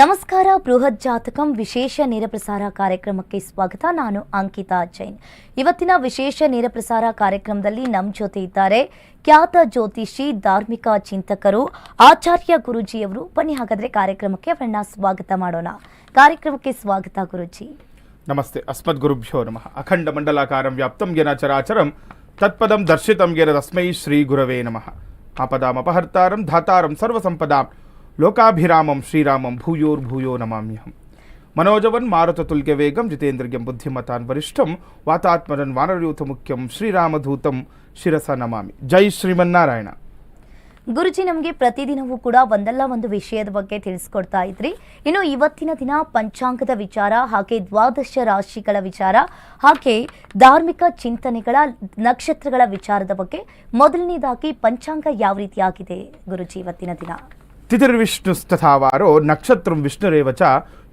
ನಮಸ್ಕಾರ, ಬೃಹತ್ ಜಾತಕಂ ವಿಶೇಷ ನೇರಪ್ರಸಾರ ಕಾರ್ಯಕ್ರಮಕ್ಕೆ ಸ್ವಾಗತ. ನಾನು ಅಂಕಿತಾ ಜೈನ್. ಇವತ್ತಿನ ವಿಶೇಷ ನೇರಪ್ರಸಾರ ಕಾರ್ಯಕ್ರಮದಲ್ಲಿ ನಮ್ಮ ಜೊತೆ ಇದ್ದಾರೆ ಖ್ಯಾತ ಜ್ಯೋತಿಷಿ, ಧಾರ್ಮಿಕ ಚಿಂತಕರು ಆಚಾರ್ಯ ಗುರುಜಿಯವರು. ಬನ್ನಿ ಹಾಗಾದ್ರೆ ಕಾರ್ಯಕ್ರಮಕ್ಕೆ ಅವರನ್ನ ಸ್ವಾಗತ ಮಾಡೋಣ. ಕಾರ್ಯಕ್ರಮಕ್ಕೆ ಸ್ವಾಗತ ಗುರುಜಿ. ನಮಸ್ತೆ, ಅಸ್ಮದ್ಗುರುಭ್ಯೋ ನಮಃ. ಅಖಂಡ ಮಂಡಲಾಕಾರಂ ವ್ಯಾಪ್ತಂ ಚರಾಚರಂ ತತ್ಪದಂ ದರ್ಶಿತಂ ತಸ್ಮೈ ಶ್ರೀ ಗುರವೇ ನಮಃ. ಆಪದಾಮಪಹರ್ತಾರಂ ಧಾತಾರಂ ಸರ್ವಸಂಪದಾಂ ಲೋಕಾಭಿರಾಮಂ ಶ್ರೀರಾಮಂ ಭೂಯೋರ್ ಭೂಯೋ ನಮಾಮ್ಯಹಂ. ಮನೋಜವನ್ ಮಾರುತತುಲ್ಯ ವೇಗಂ ಜಿತೇಂದ್ರಗೆ ಬುದ್ಧಿಮತಾನ್ ವರಿಷ್ಠಂ ವಾತಾತ್ಮರನ್ ವಾನರಯೂಥ ಮುಖ್ಯಂ ಶ್ರೀರಾಮಧೂತಂ ಶಿರಸ ನಮಾಮಿ. ಜೈ ಶ್ರೀಮನ್ನಾರಾಯಣ. ಗುರುಜಿ, ನಮಗೆ ಪ್ರತಿದಿನವೂ ಕೂಡ ಒಂದಲ್ಲ ಒಂದು ವಿಷಯದ ಬಗ್ಗೆ ತಿಳಿಸ್ಕೊಡ್ತಾ ಇದ್ರಿ. ಇನ್ನು ಇವತ್ತಿನ ದಿನ ಪಂಚಾಂಗದ ವಿಚಾರ, ಹಾಗೆ ದ್ವಾದಶ ರಾಶಿಗಳ ವಿಚಾರ, ಹಾಗೆ ಧಾರ್ಮಿಕ ಚಿಂತನೆಗಳ ನಕ್ಷತ್ರಗಳ ವಿಚಾರದ ಬಗ್ಗೆ ಮೊದಲನೇದಾಗಿ ಪಂಚಾಂಗ ಯಾವ ರೀತಿಯಾಗಿದೆ ಗುರುಜಿ ಇವತ್ತಿನ ದಿನ? ತಿಥಿರ್ವಿಷ್ಣುಸ್ತಥಾವಾರೋ ನಕ್ಷತ್ರಂ ವಿಷ್ಣುರೇವ ಚ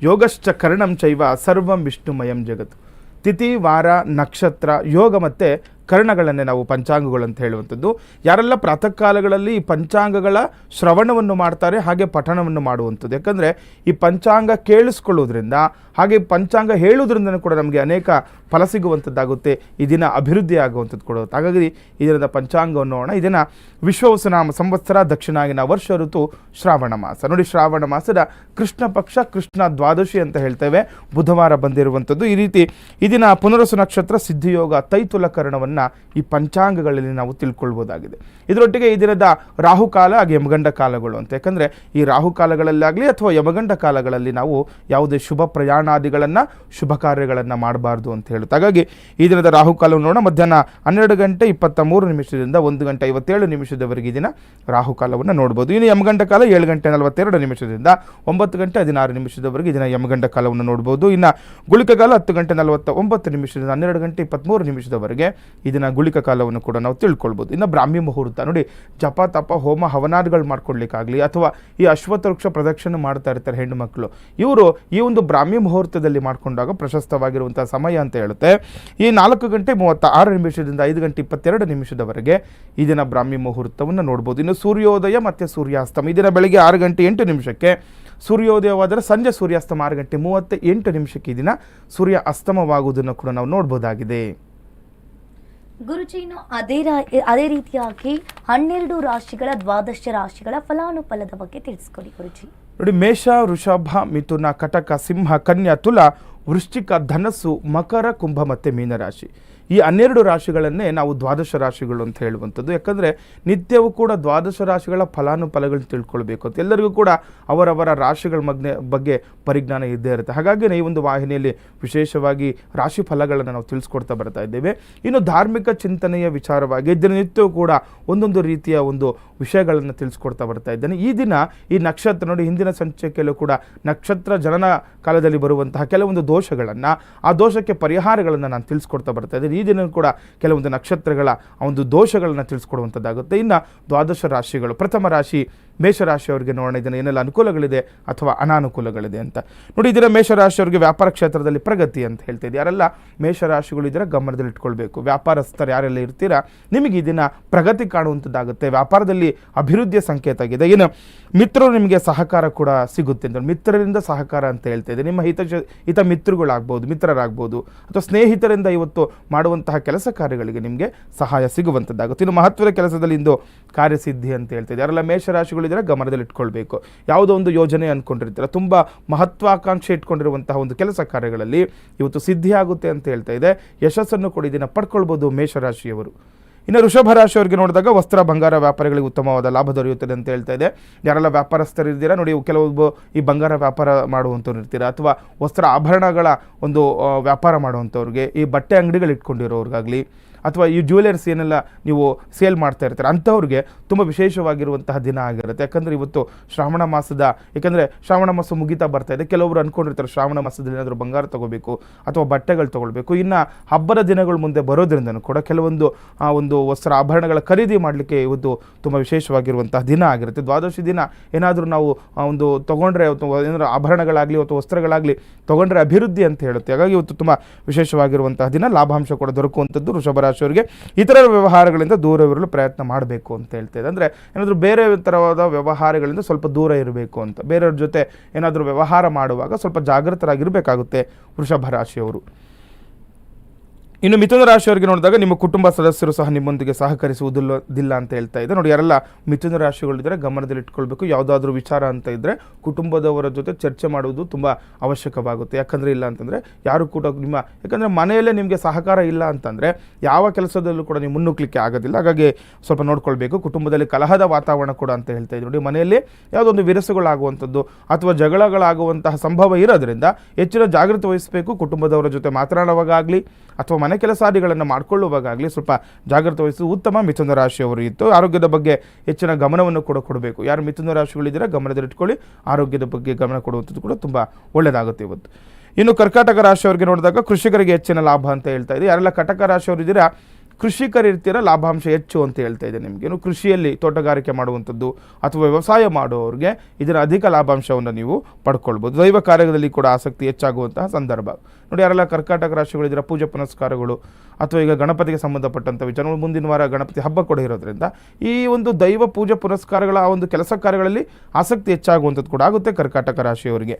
ಯೋಗಶ್ಚ ಕರ್ಣಂ ಚೈವ ಸರ್ವಂ ವಿಷ್ಣುಮಯಂ ಜಗತ್ತು ತಿಥಿ ವಾರ ನಕ್ಷತ್ರ ಯೋಗ ಮತ್ತು ಕರ್ಣಗಳನ್ನೇ ನಾವು ಪಂಚಾಂಗಗಳು ಅಂತ ಹೇಳುವಂಥದ್ದು. ಯಾರೆಲ್ಲ ಪ್ರಾತಃ ಕಾಲಗಳಲ್ಲಿ ಈ ಪಂಚಾಂಗಗಳ ಶ್ರವಣವನ್ನು ಮಾಡ್ತಾರೆ, ಹಾಗೆ ಪಠಣವನ್ನು ಮಾಡುವಂಥದ್ದು. ಯಾಕಂದರೆ ಈ ಪಂಚಾಂಗ ಕೇಳಿಸ್ಕೊಳ್ಳೋದ್ರಿಂದ ಹಾಗೆ ಪಂಚಾಂಗ ಹೇಳೋದ್ರಿಂದ ಕೂಡ ನಮಗೆ ಅನೇಕ ಫಲ ಸಿಗುವಂಥದ್ದಾಗುತ್ತೆ. ಈ ದಿನ ಅಭಿವೃದ್ಧಿ ಆಗುವಂಥದ್ದು ಕೊಡುತ್ತೆ ಹಾಗಾಗಿ ಈ ದಿನದ ಪಂಚಾಂಗವನ್ನು ನೋಡೋಣ. ಈ ದಿನ ವಿಶ್ವವಸನಾಮ ಸಂವತ್ಸರ ದಕ್ಷಿಣಾಗಿನ ವರ್ಷ ಋತು ಶ್ರಾವಣ ಮಾಸ. ನೋಡಿ, ಶ್ರಾವಣ ಮಾಸದ ಕೃಷ್ಣ ಪಕ್ಷ, ಕೃಷ್ಣ ದ್ವಾದಶಿ ಅಂತ ಹೇಳ್ತೇವೆ. ಬುಧವಾರ ಬಂದಿರುವಂಥದ್ದು. ಈ ರೀತಿ ಈ ದಿನ ಪುನರಸು ನಕ್ಷತ್ರ ಸಿದ್ಧಿಯೋಗ ತೈತುಲ ಕರ್ಣವನ್ನು ಈ ಪಂಚಾಂಗಗಳಲ್ಲಿ ನಾವು ತಿಳ್ಕೊಳ್ಬೋದಾಗಿದೆ. ಇದರೊಟ್ಟಿಗೆ ಈ ದಿನದ ರಾಹುಕಾಲ ಹಾಗೆ ಯಮಗಂಡ ಕಾಲಗಳು ಅಂತ. ಯಾಕಂದರೆ ಈ ರಾಹುಕಾಲಗಳಲ್ಲಾಗಲಿ ಅಥವಾ ಯಮಗಂಡ ಕಾಲಗಳಲ್ಲಿ ನಾವು ಯಾವುದೇ ಶುಭ ಪ್ರಯಾಣಾದಿಗಳನ್ನು, ಶುಭ ಕಾರ್ಯಗಳನ್ನು ಮಾಡಬಾರ್ದು ಅಂತ ಹೇಳುತ್ತೆ. ಹಾಗಾಗಿ ಈ ದಿನದ ರಾಹುಕಾಲವನ್ನು ನೋಡೋಣ. ಮಧ್ಯಾಹ್ನ ಹನ್ನೆರಡು ಗಂಟೆ ಇಪ್ಪತ್ತ ಮೂರು ನಿಮಿಷದಿಂದ ಒಂದು ಗಂಟೆ ಐವತ್ತೇಳು ನಿಮಿಷದವರೆಗೆ ಈ ದಿನ ರಾಹುಕಾಲವನ್ನು ನೋಡ್ಬೋದು. ಇನ್ನು ಯಮಗಂಡ ಕಾಲ ಏಳು ಗಂಟೆ ನಲವತ್ತೆರಡು ನಿಮಿಷದಿಂದ ಒಂಬತ್ತು ಗಂಟೆ ಹದಿನಾರು ನಿಮಿಷದವರೆಗೆ ಈ ದಿನ ಯಮಗಂಡ ಕಾಲವನ್ನು ನೋಡ್ಬೋದು. ಇನ್ನು ಗುಳಿಕೆ ಕಾಲ ಹತ್ತು ಗಂಟೆ ನಲವತ್ತ ಒಂಬತ್ತು ನಿಮಿಷದಿಂದ ಹನ್ನೆರಡು ಗಂಟೆ ಇಪ್ಪತ್ತ್ಮೂರು ನಿಮಿಷದವರೆಗೆ ಈ ದಿನ ಗುಳಿಕ ಕಾಲವನ್ನು ಕೂಡ ನಾವು ತಿಳ್ಕೊಳ್ಬೋದು. ಇನ್ನು ಬ್ರಾಹ್ಮಿ ಮುಹೂರ್ತ. ನೋಡಿ, ಜಪ, ತಪ, ಹೋಮ ಹವನಾರ್ಗಳು ಮಾಡ್ಕೊಳ್ಲಿಕ್ಕಾಗಲಿ ಅಥವಾ ಈ ಅಶ್ವತ್ಥ ವೃಕ್ಷ ಪ್ರದಕ್ಷಿಣೆ ಮಾಡ್ತಾ ಇರ್ತಾರೆ ಹೆಣ್ಣು ಮಕ್ಕಳು ಇವರು ಈ ಒಂದು ಬ್ರಾಹ್ಮಿ ಮುಹೂರ್ತದಲ್ಲಿ ಮಾಡಿಕೊಂಡಾಗ ಪ್ರಶಸ್ತವಾಗಿರುವಂಥ ಸಮಯ ಅಂತ ಹೇಳುತ್ತೆ. ಈ ನಾಲ್ಕು ಗಂಟೆ ಮೂವತ್ತ ಆರು ನಿಮಿಷದಿಂದ ಐದು ಗಂಟೆ ಇಪ್ಪತ್ತೆರಡು ನಿಮಿಷದವರೆಗೆ ಈ ಬ್ರಾಹ್ಮಿ ಮುಹೂರ್ತವನ್ನು ನೋಡ್ಬೋದು. ಇನ್ನು ಸೂರ್ಯೋದಯ ಮತ್ತು ಸೂರ್ಯಾಸ್ತಮ. ಈ ದಿನ ಬೆಳಗ್ಗೆ ಆರು ಗಂಟೆ ಎಂಟು ನಿಮಿಷಕ್ಕೆ ಸೂರ್ಯೋದಯವಾದರೆ ಸಂಜೆ ಸೂರ್ಯಾಸ್ತಮ ಆರು ಗಂಟೆ ಮೂವತ್ತ ಎಂಟು ನಿಮಿಷಕ್ಕೆ ಈ ದಿನ ಸೂರ್ಯ ಅಸ್ತಮವಾಗುವುದನ್ನು ಕೂಡ ನಾವು ನೋಡ್ಬೋದಾಗಿದೆ. ಗುರುಜಿ ಇನ್ನು ಅದೇ ರಾ- ಅದೇ ರೀತಿಯಾಗಿ ಹನ್ನೆರಡು ರಾಶಿಗಳ ದ್ವಾದಶ ರಾಶಿಗಳ ಫಲಾನುಫಲದ ಬಗ್ಗೆ ತಿಳಿಸ್ಕೊಡಿ ಗುರುಜಿ. ನೋಡಿ, ಮೇಷ, ವೃಷಭ, ಮಿಥುನ, ಕಟಕ, ಸಿಂಹ, ಕನ್ಯಾ, ತುಲ, ವೃಶ್ಚಿಕ, ಧನಸ್ಸು, ಮಕರ, ಕುಂಭ ಮತ್ತು ಮೀನರಾಶಿ. ಈ ಹನ್ನೆರಡು ರಾಶಿಗಳನ್ನೇ ನಾವು ದ್ವಾದಶ ರಾಶಿಗಳು ಅಂತ ಹೇಳುವಂಥದ್ದು. ಯಾಕಂದರೆ ನಿತ್ಯವೂ ಕೂಡ ದ್ವಾದಶ ರಾಶಿಗಳ ಫಲಾನುಫಲಗಳನ್ನ ತಿಳ್ಕೊಳ್ಬೇಕು ಅಂತ. ಎಲ್ಲರಿಗೂ ಕೂಡ ಅವರವರ ರಾಶಿಗಳ ಮಗ್ನೆ, ಬಗ್ಗೆ ಪರಿಜ್ಞಾನ ಇದ್ದೇ ಇರುತ್ತೆ. ಹಾಗಾಗಿ ಈ ಒಂದು ವಾಹಿನಿಯಲ್ಲಿ ವಿಶೇಷವಾಗಿ ರಾಶಿ ಫಲಗಳನ್ನು ನಾವು ತಿಳಿಸ್ಕೊಡ್ತಾ ಬರ್ತಾ ಇದ್ದೇವೆ. ಇನ್ನು ಧಾರ್ಮಿಕ ಚಿಂತನೆಯ ವಿಚಾರವಾಗಿ ದಿನನಿತ್ಯವೂ ಕೂಡ ಒಂದೊಂದು ರೀತಿಯ ಒಂದು ವಿಷಯಗಳನ್ನು ತಿಳಿಸ್ಕೊಡ್ತಾ ಬರ್ತಾ ಇದ್ದೇನೆ. ಈ ದಿನ ಈ ನಕ್ಷತ್ರ ನೋಡಿ, ಹಿಂದಿನ ಸಂಚಿಕೆಯಲ್ಲೂ ಕೂಡ ನಕ್ಷತ್ರ ಜನನ ಕಾಲದಲ್ಲಿ ಬರುವಂತಹ ಕೆಲವೊಂದು ದೋಷಗಳನ್ನು, ಆ ದೋಷಕ್ಕೆ ಪರಿಹಾರಗಳನ್ನು ನಾನು ತಿಳಿಸ್ಕೊಡ್ತಾ ಬರ್ತಾ ಇದ್ದೀನಿ. ಈ ದಿನ ಕೂಡ ಕೆಲವೊಂದು ನಕ್ಷತ್ರಗಳ ಒಂದು ದೋಷಗಳನ್ನು ತಿಳಿಸ್ಕೊಡುವಂಥದ್ದಾಗುತ್ತೆ. ಇನ್ನು ದ್ವಾದಶ ರಾಶಿಗಳು ಪ್ರಥಮ ರಾಶಿ ಮೇಷರಾಶಿಯವರಿಗೆ ನೋಡೋಣ. ಇದನ್ನು ಏನೆಲ್ಲ ಅನುಕೂಲಗಳಿದೆ ಅಥವಾ ಅನಾನುಕೂಲಗಳಿದೆ ಅಂತ. ನೋಡಿ, ಇದರ ಮೇಷರಾಶಿಯವರಿಗೆ ವ್ಯಾಪಾರ ಕ್ಷೇತ್ರದಲ್ಲಿ ಪ್ರಗತಿ ಅಂತ ಹೇಳ್ತಿದ್ದೆ ಯಾರೆಲ್ಲ ಮೇಷರಾಶಿಗಳು ಇದರ ಗಮನದಲ್ಲಿ ಇಟ್ಕೊಳ್ಬೇಕು. ವ್ಯಾಪಾರಸ್ಥರು ಯಾರೆಲ್ಲ ಇರ್ತೀರಾ, ನಿಮಗೆ ಇದನ್ನು ದಿನ ಪ್ರಗತಿ ಕಾಣುವಂಥದ್ದಾಗುತ್ತೆ ವ್ಯಾಪಾರದಲ್ಲಿ ಅಭಿವೃದ್ಧಿಯ ಸಂಕೇತ ಆಗಿದೆ. ಏನು? ಮಿತ್ರರು ನಿಮಗೆ ಸಹಕಾರ ಕೂಡ ಸಿಗುತ್ತೆ ಅಂತ. ಮಿತ್ರರಿಂದ ಸಹಕಾರ ಅಂತ ಹೇಳ್ತಾ ಇದೆ. ನಿಮ್ಮ ಹಿತ ಹಿತ ಮಿತ್ರಗಳಾಗ್ಬೋದು ಮಿತ್ರರಾಗ್ಬೋದು, ಅಥವಾ ಸ್ನೇಹಿತರಿಂದ ಇವತ್ತು ಮಾಡುವಂತಹ ಕೆಲಸ ಕಾರ್ಯಗಳಿಗೆ ನಿಮಗೆ ಸಹಾಯ ಸಿಗುವಂಥದ್ದಾಗುತ್ತೆ ಇನ್ನು ಮಹತ್ವದ ಕೆಲಸದಲ್ಲಿ ಇಂದು ಕಾರ್ಯಸಿದ್ಧಿ ಅಂತ ಹೇಳ್ತಿದೆ ಯಾರೆಲ್ಲ ಮೇಷರಾಶಿಗಳು ಇದರ ಗಮನದಲ್ಲಿಟ್ಕೊಳ್ಬೇಕು ಯಾವುದೋ ಒಂದು ಯೋಜನೆ ಅಂದ್ಕೊಂಡಿರ್ತೀರ ತುಂಬ ಮಹತ್ವಾಕಾಂಕ್ಷೆ ಇಟ್ಕೊಂಡಿರುವಂತಹ ಒಂದು ಕೆಲಸ ಕಾರ್ಯಗಳಲ್ಲಿ ಇವತ್ತು ಸಿದ್ಧಿಯಾಗುತ್ತೆ ಅಂತ ಹೇಳ್ತಾ ಇದೆ. ಯಶಸ್ಸನ್ನು ಕೂಡ, ಇದನ್ನು ಪಡ್ಕೊಳ್ಬೋದು ಮೇಷರಾಶಿಯವರು. ಇನ್ನು ವೃಷಭ ರಾಶಿಯವರಿಗೆ ನೋಡಿದಾಗ ವಸ್ತ್ರ, ಬಂಗಾರ ವ್ಯಾಪಾರಿಗಳಿಗೆ ಉತ್ತಮವಾದ ಲಾಭ ದೊರೆಯುತ್ತದೆ ಅಂತ ಹೇಳ್ತಾ ಇದೆ. ಯಾರೆಲ್ಲ ವ್ಯಾಪಾರಸ್ಥರು ಇದ್ದೀರಾ, ನೋಡಿ ಕೆಲವೊಬ್ಬ ಈ ಬಂಗಾರ ವ್ಯಾಪಾರ ಮಾಡುವಂಥವ್ರು ಇರ್ತೀರಾ, ಅಥವಾ ವಸ್ತ್ರ ಆಭರಣಗಳ ಒಂದು ವ್ಯಾಪಾರ ಮಾಡುವಂಥವ್ರಿಗೆ ಈ ಬಟ್ಟೆ ಅಂಗಡಿಗಳು ಇಟ್ಕೊಂಡಿರೋರ್ಗಾಗಲಿ ಅಥವಾ ಈ ಜ್ಯುವೆಲರ್ಸ್ ಏನೆಲ್ಲ ನೀವು ಸೇಲ್ ಮಾಡ್ತಾ ಇರ್ತಾರೆ, ಅಂಥವ್ರಿಗೆ ತುಂಬ ವಿಶೇಷವಾಗಿರುವಂತಹ ದಿನ ಆಗಿರುತ್ತೆ. ಯಾಕಂದರೆ ಇವತ್ತು ಶ್ರಾವಣ ಮಾಸದ, ಯಾಕಂದರೆ ಶ್ರಾವಣ ಮಾಸ ಮುಗಿತಾ ಬರ್ತಾ ಇದೆ. ಕೆಲವರು ಅಂದ್ಕೊಂಡಿರ್ತಾರೆ ಶ್ರಾವಣ ಮಾಸದಲ್ಲಿ ಏನಾದರೂ ಬಂಗಾರ ತಗೋಬೇಕು ಅಥವಾ ಬಟ್ಟೆಗಳು ತೊಗೊಳ್ಬೇಕು. ಇನ್ನು ಹಬ್ಬದ ದಿನಗಳು ಮುಂದೆ ಬರೋದ್ರಿಂದನೂ ಕೂಡ ಕೆಲವೊಂದು, ಆ, ಒಂದು ವಸ್ತ್ರ ಆಭರಣಗಳ ಖರೀದಿ ಮಾಡಲಿಕ್ಕೆ ಇವತ್ತು ತುಂಬ ವಿಶೇಷವಾಗಿರುವಂತಹ ದಿನ ಆಗಿರುತ್ತೆ. ದ್ವಾದಶಿ ದಿನ ಏನಾದರೂ ನಾವು ಒಂದು ತೊಗೊಂಡ್ರೆ ಏನಾದರೂ ಆಭರಣಗಳಾಗಲಿ ಅಥವಾ ವಸ್ತ್ರಗಳಾಗಲಿ ತೊಗೊಂಡ್ರೆ ಅಭಿವೃದ್ಧಿ ಅಂತ ಹೇಳುತ್ತೆ. ಹಾಗಾಗಿ ಇವತ್ತು ತುಂಬ ವಿಶೇಷವಾಗಿರುವಂತಹ ದಿನ. ಲಾಭಾಂಶ ಕೂಡ ದೊರಕುವಂಥದ್ದು. ವೃಷಭ ರಾಶಿಯವರಿಗೆ ಇತರ ವ್ಯವಹಾರಗಳಿಂದ ದೂರವಿರಲು ಪ್ರಯತ್ನ ಮಾಡಬೇಕು ಅಂತ ಹೇಳ್ತಾ ಇದೆ. ಅಂದರೆ ಏನಾದರೂ ಬೇರೆ ಥರವಾದ ವ್ಯವಹಾರಗಳಿಂದ ಸ್ವಲ್ಪ ದೂರ ಇರಬೇಕು ಅಂತ, ಬೇರೆಯವ್ರ ಜೊತೆ ಏನಾದರೂ ವ್ಯವಹಾರ ಮಾಡುವಾಗ ಸ್ವಲ್ಪ ಜಾಗೃತರಾಗಿರಬೇಕಾಗುತ್ತೆ ವೃಷಭ ರಾಶಿಯವರು. ಇನ್ನು ಮಿಥುನ ರಾಶಿಯವರಿಗೆ ನೋಡಿದಾಗ ನಿಮ್ಮ ಕುಟುಂಬ ಸದಸ್ಯರು ಸಹ ನಿಮ್ಮೊಂದಿಗೆ ಸಹಕರಿಸುವುದಿಲ್ಲದಿಲ್ಲ ಅಂತ ಹೇಳ್ತಾ ಇದೆ ನೋಡಿ, ಯಾರೆಲ್ಲ ಮಿಥುನ ರಾಶಿಗಳಿದ್ದರೆ, ಗಮನದಲ್ಲಿ ಇಟ್ಕೊಳ್ಬೇಕು. ಯಾವುದಾದ್ರೂ ವಿಚಾರ ಅಂತ ಇದ್ದರೆ ಕುಟುಂಬದವರ ಜೊತೆ ಚರ್ಚೆ ಮಾಡುವುದು ತುಂಬ ಅವಶ್ಯಕವಾಗುತ್ತೆ. ಯಾಕಂದರೆ ಇಲ್ಲ ಅಂತಂದರೆ ಯಾರು ಕೂಡ ನಿಮ್ಮ, ಯಾಕಂದರೆ ಮನೆಯಲ್ಲೇ ನಿಮಗೆ ಸಹಕಾರ ಇಲ್ಲ ಅಂತಂದರೆ ಯಾವ ಕೆಲಸದಲ್ಲೂ ಕೂಡ ನೀವು ಮುನ್ನುಗ್ಲಿಕ್ಕೆ ಆಗೋದಿಲ್ಲ. ಹಾಗಾಗಿ ಸ್ವಲ್ಪ ನೋಡ್ಕೊಳ್ಬೇಕು. ಕುಟುಂಬದಲ್ಲಿ ಕಲಹದ ವಾತಾವರಣ ಕೂಡ ಅಂತ ಹೇಳ್ತಾ ಇದ್ರು ನೋಡಿ, ಮನೆಯಲ್ಲಿ ಯಾವುದೊಂದು ವಿರಸಗಳಾಗುವಂಥದ್ದು ಅಥವಾ ಜಗಳಗಳಾಗುವಂತಹ ಸಂಭವ ಇರೋದ್ರಿಂದ ಹೆಚ್ಚಿನ ಜಾಗೃತಿ ವಹಿಸಬೇಕು. ಕುಟುಂಬದವರ ಜೊತೆ ಮಾತನಾಡುವಾಗಲಿ ಅಥವಾ ಮನೆ ಕೆಲಸಾದಿಗಳನ್ನು ಮಾಡಿಕೊಳ್ಳುವಾಗಲಿ ಸ್ವಲ್ಪ ಜಾಗ್ರತೆ ವಹಿಸಿ ಉತ್ತಮ ಮಿಥುನ ರಾಶಿಯವರು ಇತ್ತು. ಆರೋಗ್ಯದ ಬಗ್ಗೆ ಹೆಚ್ಚಿನ ಗಮನವನ್ನು ಕೂಡ ಕೊಡಬೇಕು. ಯಾರು ಮಿಥುನ ರಾಶಿಗಳಿದ್ದೀರಾ ಗಮನದಲ್ಲಿಟ್ಕೊಳ್ಳಿ ಆರೋಗ್ಯದ ಬಗ್ಗೆ ಗಮನ ಕೊಡುವಂಥದ್ದು ಕೂಡ ತುಂಬ ಒಳ್ಳೆಯದಾಗುತ್ತೆ ಇವತ್ತು. ಇನ್ನು ಕರ್ಕಾಟಕ ರಾಶಿಯವರಿಗೆ ನೋಡಿದಾಗ ಕೃಷಿಕರಿಗೆ ಹೆಚ್ಚಿನ ಲಾಭ ಅಂತ ಹೇಳ್ತಾ ಇದೆ. ಯಾರೆಲ್ಲ ಕಟಕ ರಾಶಿಯವರು ಇದ್ದೀರಾ ಕೃಷಿಕರು ಇರ್ತೀರ, ಲಾಭಾಂಶ ಹೆಚ್ಚು ಅಂತ ಹೇಳ್ತಾ ಇದೆ ನಿಮಗೆ. ಇನ್ನು ಕೃಷಿಯಲ್ಲಿ ತೋಟಗಾರಿಕೆ ಮಾಡುವಂಥದ್ದು ಅಥವಾ ವ್ಯವಸಾಯ ಮಾಡುವವರಿಗೆ ಇದರ ಅಧಿಕ ಲಾಭಾಂಶವನ್ನು ನೀವು ಪಡ್ಕೊಳ್ಬೋದು. ದೈವ ಕಾರ್ಯದಲ್ಲಿ ಕೂಡ ಆಸಕ್ತಿ ಹೆಚ್ಚಾಗುವಂತಹ ಸಂದರ್ಭ. ನೋಡಿ, ಯಾರೆಲ್ಲ ಕರ್ಕಾಟಕ ಇದರ ಪೂಜೆ ಪುನಸ್ಕಾರಗಳು ಅಥವಾ ಈಗ ಗಣಪತಿಗೆ ಸಂಬಂಧಪಟ್ಟಂಥ ವಿಚಾರಗಳು, ಮುಂದಿನ ವಾರ ಗಣಪತಿ ಹಬ್ಬ ಕೂಡ ಇರೋದ್ರಿಂದ ಈ ಒಂದು ದೈವ ಪೂಜೆ ಪುನಸ್ಕಾರಗಳ ಆ ಒಂದು ಕೆಲಸ ಕಾರ್ಯಗಳಲ್ಲಿ ಆಸಕ್ತಿ ಹೆಚ್ಚಾಗುವಂಥದ್ದು ಕೂಡ ಆಗುತ್ತೆ ಕರ್ಕಾಟಕ ರಾಶಿಯವರಿಗೆ.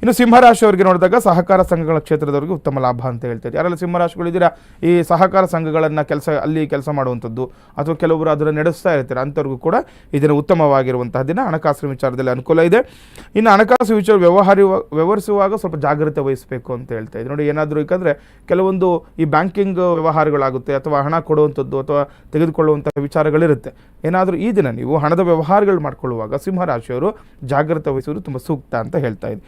ಇನ್ನು ಸಿಂಹರಾಶಿಯವರಿಗೆ ನೋಡಿದಾಗ ಸಹಕಾರ ಸಂಘಗಳ ಕ್ಷೇತ್ರದವರಿಗೆ ಉತ್ತಮ ಲಾಭ ಅಂತ ಹೇಳ್ತಾರೆ. ಯಾರೆಲ್ಲ ಸಿಂಹರಾಶಿಗಳಿದ್ದೀರಾ ಈ ಸಹಕಾರ ಸಂಘಗಳನ್ನು ಕೆಲಸ, ಅಲ್ಲಿ ಕೆಲಸ ಮಾಡುವಂಥದ್ದು ಅಥವಾ ಕೆಲವರು ಅದನ್ನು ನಡೆಸ್ತಾ ಇರ್ತಾರೆ, ಅಂಥವ್ರಿಗೂ ಕೂಡ ಇದನ್ನು ಉತ್ತಮವಾಗಿರುವಂತಹ ದಿನ. ಹಣಕಾಸಿನ ವಿಚಾರದಲ್ಲಿ ಅನುಕೂಲ ಇದೆ. ಇನ್ನು ಹಣಕಾಸು ವಿಚಾರ ವ್ಯವಹಾರ, ವ್ಯವಹರಿಸುವಾಗ ಸ್ವಲ್ಪ ಜಾಗ್ರತೆ ವಹಿಸಬೇಕು ಅಂತ ಹೇಳ್ತಾ ಇದೆ ನೋಡಿ, ಏನಾದರೂ ಯಾಕಂದರೆ ಕೆಲವೊಂದು ಈ ಬ್ಯಾಂಕಿಂಗ್ ವ್ಯವಹಾರಗಳಾಗುತ್ತೆ ಅಥವಾ ಹಣ ಕೊಡುವಂಥದ್ದು ಅಥವಾ ತೆಗೆದುಕೊಳ್ಳುವಂಥ ವಿಚಾರಗಳಿರುತ್ತೆ. ಏನಾದರೂ ಈ ದಿನ ನೀವು ಹಣದ ವ್ಯವಹಾರಗಳು ಮಾಡಿಕೊಳ್ಳುವಾಗ ಸಿಂಹರಾಶಿಯವರು ಜಾಗ್ರತೆ ವಹಿಸುವುದು ತುಂಬ ಸೂಕ್ತ ಅಂತ ಹೇಳ್ತಾ ಇದೆ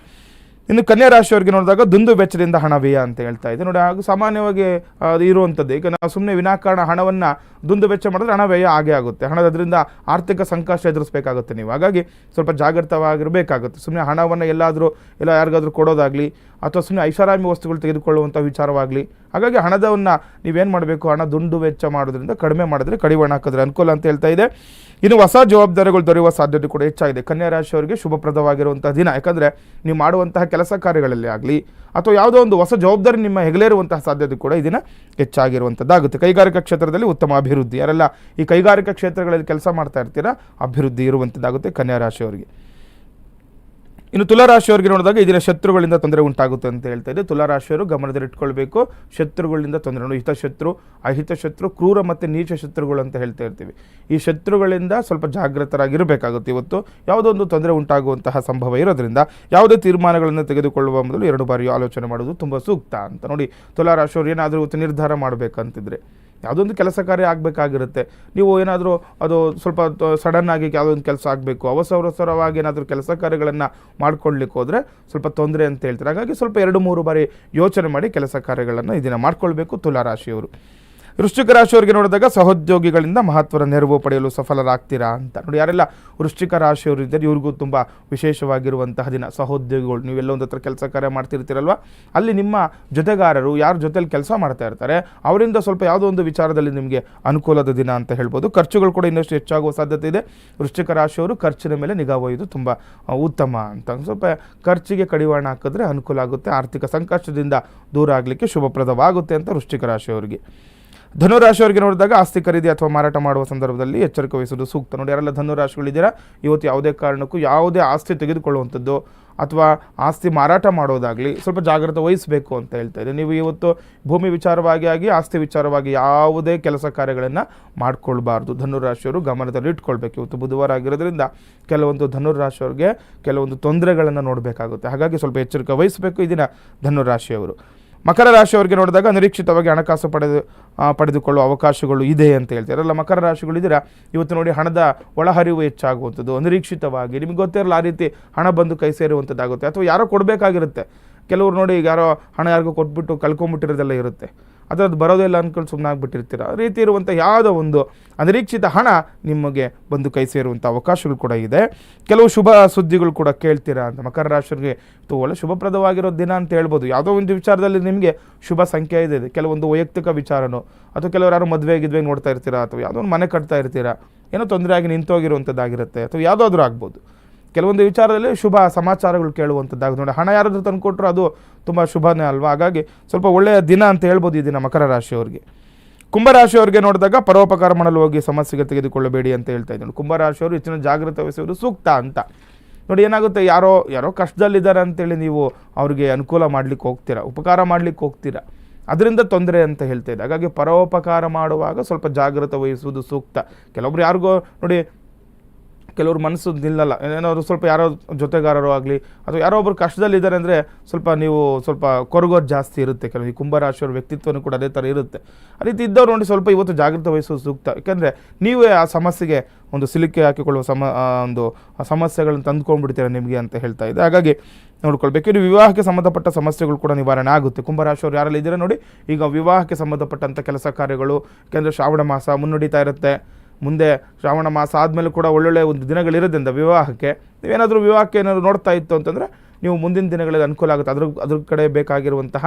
ಇನ್ನು ಕನ್ಯಾ ರಾಶಿಯವರಿಗೆ ನೋಡಿದಾಗ ದುಂದು ವೆಚ್ಚದಿಂದ ಹಣ ವ್ಯಯ ಅಂತ ಹೇಳ್ತಾ ಇದೆ. ನೋಡಿ, ಹಾಗೂ ಸಾಮಾನ್ಯವಾಗಿ ಅದು ಇರುವಂಥದ್ದು. ಈಗ ನಾವು ಸುಮ್ಮನೆ ವಿನಾಕಾರಣ ಹಣವನ್ನು ದುಂದು ವೆಚ್ಚ ಮಾಡಿದ್ರೆ ಹಣ ವ್ಯಯ ಆಗೇ ಆಗುತ್ತೆ. ಹಣದದ್ರಿಂದ ಆರ್ಥಿಕ ಸಂಕಷ್ಟ ಎದುರಿಸಬೇಕಾಗುತ್ತೆ ನೀವು. ಹಾಗಾಗಿ ಸ್ವಲ್ಪ ಜಾಗೃತವಾಗಿರಬೇಕಾಗುತ್ತೆ ಸುಮ್ಮನೆ ಹಣವನ್ನು ಎಲ್ಲಾದರೂ, ಎಲ್ಲ ಯಾರಿಗಾದ್ರೂ ಕೊಡೋದಾಗಲಿ ಅಥವಾ ಸುಮ್ಮನೆ ಐಷಾರಾಮಿ ವಸ್ತುಗಳು ತೆಗೆದುಕೊಳ್ಳುವಂಥ ವಿಚಾರವಾಗಲಿ. ಹಾಗಾಗಿ ಹಣದವನ್ನು ನೀವೇನು ಮಾಡಬೇಕು? ಹಣ ದುಂಡು ವೆಚ್ಚ ಮಾಡೋದ್ರಿಂದ ಕಡಿಮೆ ಮಾಡಿದ್ರೆ ಕಡಿವಾಣ ಹಾಕಿದ್ರೆ ಅನುಕೂಲ ಅಂತ ಹೇಳ್ತಾ ಇದೆ. ಇನ್ನು ಹೊಸ ಜವಾಬ್ದಾರಿಗಳು ದೊರೆಯುವ ಸಾಧ್ಯತೆ ಕೂಡ ಹೆಚ್ಚಾಗಿದೆ. ಕನ್ಯಾ ರಾಶಿಯವರಿಗೆ ಶುಭಪ್ರದವಾಗಿರುವಂಥ ದಿನ. ಯಾಕಂದರೆ ನೀವು ಮಾಡುವಂತಹ ಕೆಲಸ ಕಾರ್ಯಗಳಲ್ಲಿ ಆಗಲಿ, ಅಥವಾ ಯಾವುದೋ ಒಂದು ಹೊಸ ಜವಾಬ್ದಾರಿ ನಿಮ್ಮ ಹೆಗಲೇರುವಂತಹ ಸಾಧ್ಯತೆ ಕೂಡ ಈ ದಿನ ಹೆಚ್ಚಾಗಿರುವಂಥದ್ದಾಗುತ್ತೆ ಕೈಗಾರಿಕಾ ಕ್ಷೇತ್ರದಲ್ಲಿ ಉತ್ತಮ ಅಭಿವೃದ್ಧಿ. ಯಾರೆಲ್ಲ ಈ ಕೈಗಾರಿಕಾ ಕ್ಷೇತ್ರಗಳಲ್ಲಿ ಕೆಲಸ ಮಾಡ್ತಾ ಇರ್ತೀರಾ, ಅಭಿವೃದ್ಧಿ ಇರುವಂಥದ್ದಾಗುತ್ತೆ ಕನ್ಯಾ ರಾಶಿಯವರಿಗೆ. ಇನ್ನು ತುಲಾರಾಶಿಯವರಿಗೆ ನೋಡಿದಾಗ ಇದರ ಶತ್ರುಗಳಿಂದ ತೊಂದರೆ ಉಂಟಾಗುತ್ತೆ ಅಂತ ಹೇಳ್ತಾ ಇದೆ. ತುಲಾರಾಶಿಯವರು ಗಮನದಲ್ಲಿಟ್ಕೊಳ್ಬೇಕು. ಶತ್ರುಗಳಿಂದ ತೊಂದರೆ ನೋಡಿ ಹಿತಶತ್ರು ಅಹಿತ ಶತ್ರು ಕ್ರೂರ ಮತ್ತು ನೀಚ ಶತ್ರುಗಳು ಅಂತ ಹೇಳ್ತಾ ಇರ್ತೀವಿ. ಈ ಶತ್ರುಗಳಿಂದ ಸ್ವಲ್ಪ ಜಾಗೃತರಾಗಿರಬೇಕಾಗುತ್ತೆ ಇವತ್ತು. ಯಾವುದೋ ಒಂದು ತೊಂದರೆ ಉಂಟಾಗುವಂತಹ ಸಂಭವ ಇರೋದ್ರಿಂದ ಯಾವುದೇ ತೀರ್ಮಾನಗಳನ್ನು ತೆಗೆದುಕೊಳ್ಳುವ ಮೊದಲು ಎರಡು ಬಾರಿ ಆಲೋಚನೆ ಮಾಡೋದು ತುಂಬ ಸೂಕ್ತ ಅಂತ ನೋಡಿ. ತುಲಾರಾಶಿಯವರು ಏನಾದರೂ ಇವತ್ತು ನಿರ್ಧಾರ ಮಾಡಬೇಕಂತಿದ್ರೆ. ಯಾವುದೊಂದು ಕೆಲಸ ಕಾರ್ಯ ಆಗಬೇಕಾಗಿರುತ್ತೆ. ನೀವು ಏನಾದರೂ ಅದು ಸ್ವಲ್ಪ ಸಡನ್ ಆಗಿ ಯಾವುದೊಂದು ಕೆಲಸ ಆಗಬೇಕು, ಅವಸರವಸರವಾಗಿ ಏನಾದರೂ ಕೆಲಸ ಕಾರ್ಯಗಳನ್ನು ಮಾಡ್ಕೊಳ್ಲಿಕ್ಕೆ ಹೋದರೆ ಸ್ವಲ್ಪ ತೊಂದರೆ ಅಂತ ಹೇಳ್ತಾರೆ. ಹಾಗಾಗಿ ಸ್ವಲ್ಪ ಎರಡು ಮೂರು ಬಾರಿ ಯೋಚನೆ ಮಾಡಿ ಕೆಲಸ ಕಾರ್ಯಗಳನ್ನು ಇದನ್ನು ಮಾಡ್ಕೊಳ್ಬೇಕು ತುಲಾರಾಶಿಯವರು. ವೃಶ್ಚಿಕ ರಾಶಿಯವರಿಗೆ ನೋಡಿದಾಗ ಸಹೋದ್ಯೋಗಿಗಳಿಂದ ಮಹತ್ವದ ನೆರವು ಪಡೆಯಲು ಸಫಲರಾಗ್ತೀರಾ ಅಂತ. ನೋಡಿ, ಯಾರೆಲ್ಲ ವೃಶ್ಚಿಕ ರಾಶಿಯವರು ಇದ್ದರೆ, ಇವ್ರಿಗೂ ತುಂಬ ವಿಶೇಷವಾಗಿರುವಂತಹ ದಿನ. ಸಹೋದ್ಯೋಗಿಗಳು, ನೀವೆಲ್ಲ ಒಂದು ಹತ್ರ ಕೆಲಸ ಕಾರ್ಯ ಮಾಡ್ತಿರ್ತೀರಲ್ವ? ಅಲ್ಲಿ ನಿಮ್ಮ ಜೊತೆಗಾರರು ಯಾರ ಜೊತೆಲಿ ಕೆಲಸ ಮಾಡ್ತಾ ಇರ್ತಾರೆ, ಅವರಿಂದ ಸ್ವಲ್ಪ ಯಾವುದೋ ಒಂದು ವಿಚಾರದಲ್ಲಿ ನಿಮಗೆ ಅನುಕೂಲದ ದಿನ ಅಂತ ಹೇಳ್ಬೋದು. ಖರ್ಚುಗಳು ಕೂಡ ಇನ್ನಷ್ಟು ಹೆಚ್ಚಾಗುವ ಸಾಧ್ಯತೆ ಇದೆ. ವೃಶ್ಚಿಕ ರಾಶಿಯವರು ಖರ್ಚಿನ ಮೇಲೆ ನಿಗಾ ಒಯ್ದು ತುಂಬ ಉತ್ತಮ ಅಂತ. ಸ್ವಲ್ಪ ಖರ್ಚಿಗೆ ಕಡಿವಾಣ ಹಾಕಿದ್ರೆ ಅನುಕೂಲ ಆಗುತ್ತೆ. ಆರ್ಥಿಕ ಸಂಕಷ್ಟದಿಂದ ದೂರ ಆಗಲಿಕ್ಕೆ ಶುಭಪ್ರದವಾಗುತ್ತೆ ಅಂತ ವೃಶ್ಚಿಕ ರಾಶಿಯವರಿಗೆ. ಧನುರಾಶಿಯವರಿಗೆ ನೋಡಿದಾಗ ಆಸ್ತಿ ಖರೀದಿ ಅಥವಾ ಮಾರಾಟ ಮಾಡುವ ಸಂದರ್ಭದಲ್ಲಿ ಎಚ್ಚರಿಕೆ ವಹಿಸೋದು ಸೂಕ್ತ. ನೋಡಿ, ಯಾರೆಲ್ಲ ಧನುರಾಶಿಗಳಿದ್ದೀರಾ, ಇವತ್ತು ಯಾವುದೇ ಕಾರಣಕ್ಕೂ ಯಾವುದೇ ಆಸ್ತಿ ತೆಗೆದುಕೊಳ್ಳುವಂಥದ್ದು ಅಥವಾ ಆಸ್ತಿ ಮಾರಾಟ ಮಾಡೋದಾಗಲಿ ಸ್ವಲ್ಪ ಜಾಗ್ರತೆ ವಹಿಸಬೇಕು ಅಂತ ಹೇಳ್ತಾ ಇದೆ. ನೀವು ಇವತ್ತು ಭೂಮಿ ವಿಚಾರವಾಗಿ ಆಗಿ, ಆಸ್ತಿ ವಿಚಾರವಾಗಿ ಯಾವುದೇ ಕೆಲಸ ಕಾರ್ಯಗಳನ್ನು ಮಾಡ್ಕೊಳ್ಬಾರ್ದು. ಧನುರಾಶಿಯವರು ಗಮನದಲ್ಲಿ ಇಟ್ಕೊಳ್ಬೇಕು. ಇವತ್ತು ಬುಧವಾರ ಆಗಿರೋದ್ರಿಂದ ಕೆಲವೊಂದು ಧನುರಾಶಿಯವ್ರಿಗೆ ಕೆಲವೊಂದು ತೊಂದರೆಗಳನ್ನು ನೋಡಬೇಕಾಗುತ್ತೆ. ಹಾಗಾಗಿ ಸ್ವಲ್ಪ ಎಚ್ಚರಿಕೆ ವಹಿಸಬೇಕು ಇದನ್ನು ಧನುರಾಶಿಯವರು. ಮಕರ ರಾಶಿಯವರಿಗೆ ನೋಡಿದಾಗ ಅನಿರೀಕ್ಷಿತವಾಗಿ ಹಣಕಾಸು ಪಡೆದು ಪಡೆದುಕೊಳ್ಳುವ ಅವಕಾಶಗಳು ಇದೆ ಅಂತ ಹೇಳ್ತಾರೆ ಅಲ್ಲ ಮಕರ ರಾಶಿಗಳಿದ್ದೀರಾ ಇವತ್ತು ನೋಡಿ ಹಣದ ಒಳಹರಿವು ಹೆಚ್ಚಾಗುವಂಥದ್ದು, ಅನಿರೀಕ್ಷಿತವಾಗಿ. ನಿಮಗೆ ಗೊತ್ತಿರಲ್ಲ ಆ ರೀತಿ ಹಣ ಬಂದು ಕೈ ಸೇರುವಂಥದ್ದಾಗುತ್ತೆ. ಅಥವಾ ಯಾರೋ ಕೊಡಬೇಕಾಗಿರುತ್ತೆ. ಕೆಲವರು ನೋಡಿ ಯಾರೋ ಹಣ ಯಾರಿಗೂ ಕೊಟ್ಬಿಟ್ಟು ಕಳ್ಕೊಂಬಿಟ್ಟಿರೋದೆಲ್ಲ ಇರುತ್ತೆ. ಅದರದ್ದು ಬರೋದಿಲ್ಲ ಅಂದ್ಕೊಂಡು ಸುಮ್ಮನೆ ಆಗ್ಬಿಟ್ಟಿರ್ತೀರ. ಆ ರೀತಿ ಇರುವಂಥ ಯಾವುದೋ ಒಂದು ಅನಿರೀಕ್ಷಿತ ಹಣ ನಿಮಗೆ ಬಂದು ಕೈ ಸೇರುವಂಥ ಅವಕಾಶಗಳು ಕೂಡ ಇದೆ. ಕೆಲವು ಶುಭ ಸುದ್ದಿಗಳು ಕೂಡ ಕೇಳ್ತೀರಾ ಅಂತ. ಮಕರ ರಾಶಿಗೆ ಇದು ಒಳ್ಳೆ ಶುಭಪ್ರದವಾಗಿರೋ ದಿನ ಅಂತ ಹೇಳ್ಬೋದು. ಯಾವುದೋ ಒಂದು ವಿಚಾರದಲ್ಲಿ ನಿಮಗೆ ಶುಭ ಸಂಖ್ಯೆ ಇದೆ. ಕೆಲವೊಂದು ವೈಯಕ್ತಿಕ ವಿಚಾರನೋ ಅಥವಾ ಕೆಲವರು ಯಾರು ಮದುವೆ ಗಿದ್ವೆ ನೋಡ್ತಾ ಇರ್ತೀರಾ ಅಥವಾ ಯಾವುದೋ ಒಂದು ಮನೆ ಕಟ್ತಾ ಇರ್ತೀರಾ. ಏನೋ ತೊಂದರೆ ಆಗಿ ನಿಂತೋಗಿರುವಂಥದ್ದಾಗಿರುತ್ತೆ ಅಥವಾ ಯಾವುದಾದ್ರೂ ಆಗ್ಬೋದು. ಕೆಲವೊಂದು ವಿಚಾರದಲ್ಲಿ ಶುಭ ಸಮಾಚಾರಗಳು ಕೇಳುವಂಥದ್ದಾಗ ನೋಡಿ, ಹಣ ಯಾರಾದರೂ ತಂದು ಕೊಟ್ಟರು ಅದು ತುಂಬ ಶುಭನೇ ಅಲ್ವಾ? ಹಾಗಾಗಿ ಸ್ವಲ್ಪ ಒಳ್ಳೆಯ ದಿನ ಅಂತ ಹೇಳ್ಬೋದು ಈ ದಿನ ಮಕರ ರಾಶಿಯವರಿಗೆ. ಕುಂಭರಾಶಿಯವರಿಗೆ ನೋಡಿದಾಗ ಪರೋಪಕಾರ ಮಾಡಲು ಹೋಗಿ ಸಮಸ್ಯೆಗೆ ತೆಗೆದುಕೊಳ್ಳಬೇಡಿ ಅಂತ ಹೇಳ್ತಾ ಇದ್ದೀನಿ. ಕುಂಭರಾಶಿಯವರು ಹೆಚ್ಚಿನ ಜಾಗೃತ ವಹಿಸುವುದು ಸೂಕ್ತ ಅಂತ. ನೋಡಿ, ಏನಾಗುತ್ತೆ? ಯಾರೋ ಯಾರೋ ಕಷ್ಟದಲ್ಲಿದ್ದಾರೆ ಅಂತೇಳಿ ನೀವು ಅವ್ರಿಗೆ ಅನುಕೂಲ ಮಾಡ್ಲಿಕ್ಕೆ ಹೋಗ್ತೀರಾ? ಉಪಕಾರ ಮಾಡ್ಲಿಕ್ಕೆ ಹೋಗ್ತೀರಾ? ಅದರಿಂದ ತೊಂದರೆ ಅಂತ ಹೇಳ್ತಾ ಇದೆ ಹಾಗಾಗಿ ಪರೋಪಕಾರ ಮಾಡುವಾಗ ಸ್ವಲ್ಪ ಜಾಗೃತ ವಹಿಸುವುದು ಸೂಕ್ತ. ಕೆಲವೊಬ್ರು ಯಾರಿಗೋ, ನೋಡಿ ಕೆಲವ್ರ ಮನಸ್ಸು ನಿಲ್ಲಲ್ಲ. ಏನಾದರೂ ಸ್ವಲ್ಪ ಯಾರೋ ಜೊತೆಗಾರರು ಆಗಲಿ ಅಥವಾ ಯಾರೋ ಒಬ್ಬರು ಕಷ್ಟದಲ್ಲಿದ್ದಾರೆ ಅಂದರೆ ಸ್ವಲ್ಪ ನೀವು ಸ್ವಲ್ಪ ಕೊರಗೋರು ಜಾಸ್ತಿ ಇರುತ್ತೆ. ಕೆಲವು ಈ ಕುಂಭರಾಶಿಯವರ ವ್ಯಕ್ತಿತ್ವನೂ ಕೂಡ ಅದೇ ಥರ ಇರುತ್ತೆ. ಆ ರೀತಿ ಇದ್ದವ್ರು ನೋಡಿ ಸ್ವಲ್ಪ ಇವತ್ತು ಜಾಗೃತ ವಹಿಸೋದು ಸೂಕ್ತ. ಯಾಕೆಂದರೆ ನೀವೇ ಆ ಸಮಸ್ಯೆಗೆ ಒಂದು ಸಿಲುಕೆ ಹಾಕಿಕೊಳ್ಳುವ ಸಮ ಒಂದು ಸಮಸ್ಯೆಗಳನ್ನು ತಂದುಕೊಂಡ್ಬಿಡ್ತೀರ ನಿಮಗೆ ಅಂತ ಹೇಳ್ತಾ ಇದೆ. ಹಾಗಾಗಿ ನೋಡ್ಕೊಳ್ಬೇಕು. ಇದು ವಿವಾಹಕ್ಕೆ ಸಂಬಂಧಪಟ್ಟ ಸಮಸ್ಯೆಗಳು ಕೂಡ ನಿವಾರಣೆ ಆಗುತ್ತೆ. ಕುಂಭರಾಶಿಯವರು ಯಾರಲ್ಲಿ ಇದ್ದೀರಾ ನೋಡಿ, ಈಗ ವಿವಾಹಕ್ಕೆ ಸಂಬಂಧಪಟ್ಟಂಥ ಕೆಲಸ ಕಾರ್ಯಗಳು, ಯಾಕೆಂದರೆ ಶ್ರಾವಣ ಮಾಸ ಮುನ್ನುಡಿತಾ ಇರುತ್ತೆ. ಮುಂದೆ ಶ್ರಾವಣ ಮಾಸ ಆದಮೇಲೆ ಕೂಡ ಒಳ್ಳೊಳ್ಳೆ ಒಂದು ದಿನಗಳಿರೋದ್ರಿಂದ ವಿವಾಹಕ್ಕೆ. ನೀವೇನಾದರೂ ವಿವಾಹಕ್ಕೆ ಏನಾದರೂ ನೋಡ್ತಾ ಇತ್ತು ಅಂತಂದರೆ ನೀವು ಮುಂದಿನ ದಿನಗಳಲ್ಲಿ ಅನುಕೂಲ ಆಗುತ್ತೆ. ಅದ್ರ ಅದ್ರ ಕಡೆ ಬೇಕಾಗಿರುವಂತಹ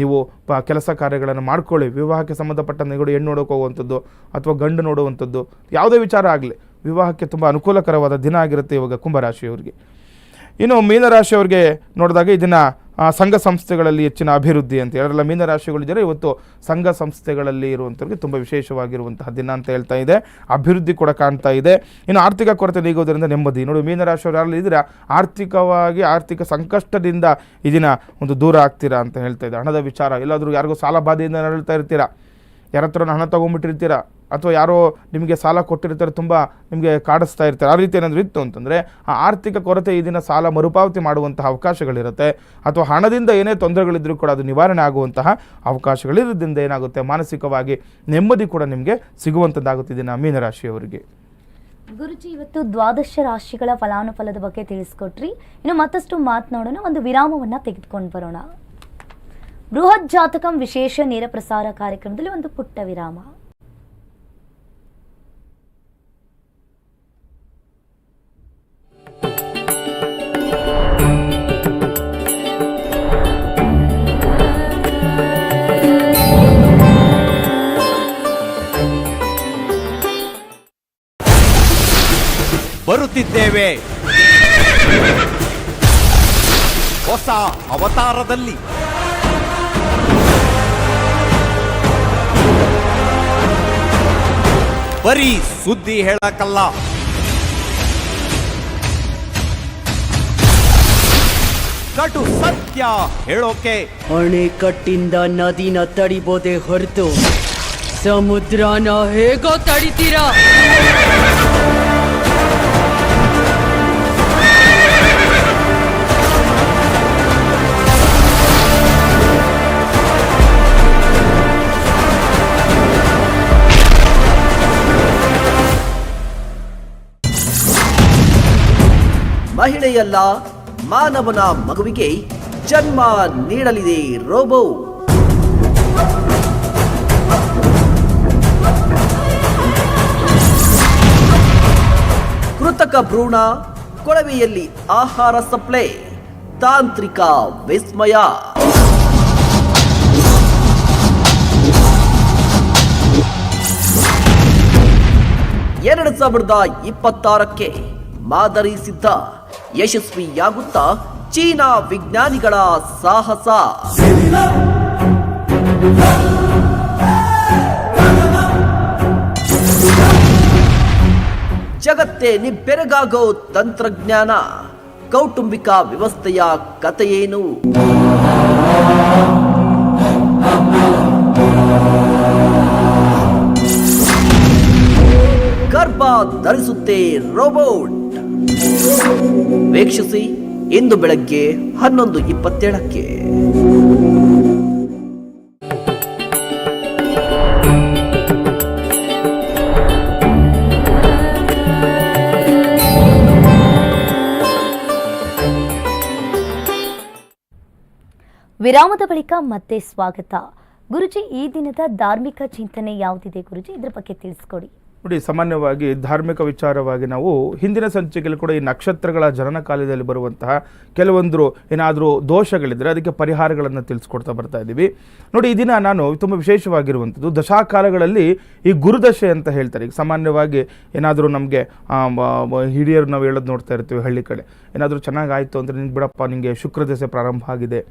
ನೀವು ಪ, ಕೆಲಸ ಕಾರ್ಯಗಳನ್ನು ಮಾಡ್ಕೊಳ್ಳಿ. ವಿವಾಹಕ್ಕೆ ಸಂಬಂಧಪಟ್ಟ ನೀವು ಹೆಣ್ಣು ನೋಡೋಕೆ ಹೋಗುವಂಥದ್ದು ಅಥವಾ ಗಂಡು ನೋಡುವಂಥದ್ದು ಯಾವುದೇ ವಿಚಾರ ಆಗಲಿ, ವಿವಾಹಕ್ಕೆ ತುಂಬ ಅನುಕೂಲಕರವಾದ ದಿನ ಆಗಿರುತ್ತೆ ಇವಾಗ ಕುಂಭರಾಶಿಯವರಿಗೆ. ಇನ್ನು ಮೀನರಾಶಿಯವ್ರಿಗೆ ನೋಡಿದಾಗ ಇದನ್ನು ಸಂಘ ಸಂಸ್ಥೆಗಳಲ್ಲಿ ಹೆಚ್ಚಿನ ಅಭಿವೃದ್ಧಿ ಅಂತ ಹೇಳಲ್ಲ ಮೀನರಾಶಿಗಳಿದ್ದಾರೆ ಇವತ್ತು ಸಂಘ ಸಂಸ್ಥೆಗಳಲ್ಲಿ ಇರುವಂಥವ್ರಿಗೆ ತುಂಬ ವಿಶೇಷವಾಗಿರುವಂತಹ ದಿನ ಅಂತ ಹೇಳ್ತಾ ಇದೆ. ಅಭಿವೃದ್ಧಿ ಕೂಡ ಕಾಣ್ತಾ ಇದೆ. ಇನ್ನು ಆರ್ಥಿಕ ಕೊರತೆ ನೀಗೋದ್ರಿಂದ ನೆಮ್ಮದಿ. ನೋಡಿ ಮೀನರಾಶಿಯವರು ಯಾರಲ್ಲಿ ಇದ್ರೆ ಆರ್ಥಿಕವಾಗಿ, ಆರ್ಥಿಕ ಸಂಕಷ್ಟದಿಂದ ಇದನ್ನು ದಿನ ಒಂದು ದೂರ ಆಗ್ತೀರಾ ಅಂತ ಹೇಳ್ತಾ ಇದೆ. ಹಣದ ವಿಚಾರ. ಎಲ್ಲಾದರೂ ಯಾರಿಗೂ ಸಾಲ ಬಾಧೆಯಿಂದ ನಡೀತಾ ಇರ್ತೀರಾ? ಯಾರ ಹತ್ರ ಹಣ ತೊಗೊಂಡ್ಬಿಟ್ಟಿರ್ತೀರಾ? ಅಥವಾ ಯಾರೋ ನಿಮಗೆ ಸಾಲ ಕೊಟ್ಟಿರ್ತಾರೆ, ತುಂಬ ನಿಮಗೆ ಕಾಡಿಸ್ತಾ ಇರ್ತಾರೆ, ಆ ರೀತಿ ಏನಾದರೂ ಇತ್ತು ಅಂತಂದರೆ, ಆ ಆರ್ಥಿಕ ಕೊರತೆ ಈ ದಿನ ಸಾಲ ಮರುಪಾವತಿ ಮಾಡುವಂತಹ ಅವಕಾಶಗಳಿರುತ್ತೆ. ಅಥವಾ ಹಣದಿಂದ ಏನೇ ತೊಂದರೆಗಳಿದ್ದರೂ ಕೂಡ ಅದು ನಿವಾರಣೆ ಆಗುವಂತಹ ಅವಕಾಶಗಳಿರೋದ್ರಿಂದ ಏನಾಗುತ್ತೆ? ಮಾನಸಿಕವಾಗಿ ನೆಮ್ಮದಿ ಕೂಡ ನಿಮಗೆ ಸಿಗುವಂಥದ್ದಾಗುತ್ತಿದೆ ದಿನ ಮೀನರಾಶಿಯವರಿಗೆ. ಗುರುಜಿ, ಇವತ್ತು ದ್ವಾದಶ ರಾಶಿಗಳ ಫಲಾನುಫಲದ ಬಗ್ಗೆ ತಿಳಿಸ್ಕೊಟ್ರಿ. ಇನ್ನು ಮತ್ತಷ್ಟು ಮಾತನಾಡೋಣ ಒಂದು ವಿರಾಮವನ್ನು ತೆಗೆದುಕೊಂಡು ಬರೋಣ. ಬೃಹತ್ ಜಾತಕಂ ವಿಶೇಷ ನೇರ ಪ್ರಸಾರ ಕಾರ್ಯಕ್ರಮದಲ್ಲಿ ಒಂದು ಪುಟ್ಟ ವಿರಾಮ. ಬರುತ್ತಿದ್ದೇವೆ. ಹೊಸ ಅವತಾರದಲ್ಲಿ. ಬರೀ ಸುದ್ದಿ ಹೇಳಕ್ಕಲ್ಲ ಕಟು ಸತ್ಯ ಹೇಳೋಕೆ. ಅಣೆಕಟ್ಟಿಂದ ನದಿನ ತಡಿಬೋದೆ ಹೊರತು. ಸಮುದ್ರನ ಹೇಗೋ ತಡಿತೀರಾ? ಮಹಿಳೆಯಲ್ಲ ಮಾನವನ ಮಗುವಿಗೆ ಜನ್ಮ ನೀಡಲಿದೆ ರೋಬೋ. ಕೃತಕ ಭ್ರೂಣ, ಕೊಳವೆಯಲ್ಲಿ ಆಹಾರ ಸಪ್ಲೈ, ತಾಂತ್ರಿಕ ವಿಸ್ಮಯ. ಎರಡು ಸಾವಿರದ ಇಪ್ಪತ್ತಾರಕ್ಕೆ ಮಾದರಿ ಸಿದ್ಧ. ಯಶಸ್ವಿಯಾಗುತ್ತಾ ಚೀನಾ ವಿಜ್ಞಾನಿಗಳ ಸಾಹಸ. ಜಗತ್ತೇ ನಿಬ್ಬೆರಗಾಗೋ ತಂತ್ರಜ್ಞಾನ ಕೌಟುಂಬಿಕ ವ್ಯವಸ್ಥೆಯ ಕಥೆಯೇನು? ಗರ್ಭ ಧರಿಸುತ್ತೆ ರೋಬೋಟ್. ವೀಕ್ಷಿಸಿ ಇಂದು ಬೆಳಗ್ಗೆ ಹನ್ನೊಂದು ಇಪ್ಪತ್ತೇಳಕ್ಕೆ. ವಿರಾಮದ ಬಳಿಕ ಮತ್ತೆ ಸ್ವಾಗತ. ಗುರುಜಿ, ಈ ದಿನದ ಧಾರ್ಮಿಕ ಚಿಂತನೆ ಯಾವುದಿದೆ ಗುರುಜಿ? ಇದರ ಬಗ್ಗೆ ತಿಳಿಸ್ಕೊಡಿ. ನೋಡಿ, ಸಾಮಾನ್ಯವಾಗಿ ಧಾರ್ಮಿಕ ವಿಚಾರವಾಗಿ ನಾವು ಹಿಂದಿನ ಸಂಚಿಕೆಯಲ್ಲಿ ಕೂಡ ಈ ನಕ್ಷತ್ರಗಳ ಜನನ ಕಾಲದಲ್ಲಿ ಬರುವಂತಹ ಕೆಲವೊಂದು ಏನಾದರೂ ದೋಷಗಳಿದ್ದರೆ ಅದಕ್ಕೆ ಪರಿಹಾರಗಳನ್ನು ತಿಳಿಸ್ಕೊಡ್ತಾ ಬರ್ತಾ ಇದ್ದೀವಿ ನೋಡಿ, ಈ ದಿನ ನಾನು ತುಂಬ ವಿಶೇಷವಾಗಿರುವಂಥದ್ದು, ದಶಾಕಾಲಗಳಲ್ಲಿ ಈ ಗುರುದಶೆ ಅಂತ ಹೇಳ್ತಾರೆ. ಈಗ ಸಾಮಾನ್ಯವಾಗಿ ಏನಾದರೂ ನಮಗೆ ಹಿರಿಯರು ನಾವು ಹೇಳೋದು ನೋಡ್ತಾ ಇರ್ತೀವಿ ಹಳ್ಳಿ ಕಡೆ. ಏನಾದರೂ ಚೆನ್ನಾಗಾಯಿತು ಅಂದರೆ ನಿಂಗೆ ಬಿಡಪ್ಪ ನಿಮಗೆ ಶುಕ್ರ ದಶೆ ಪ್ರಾರಂಭ ಆಗಿದೆ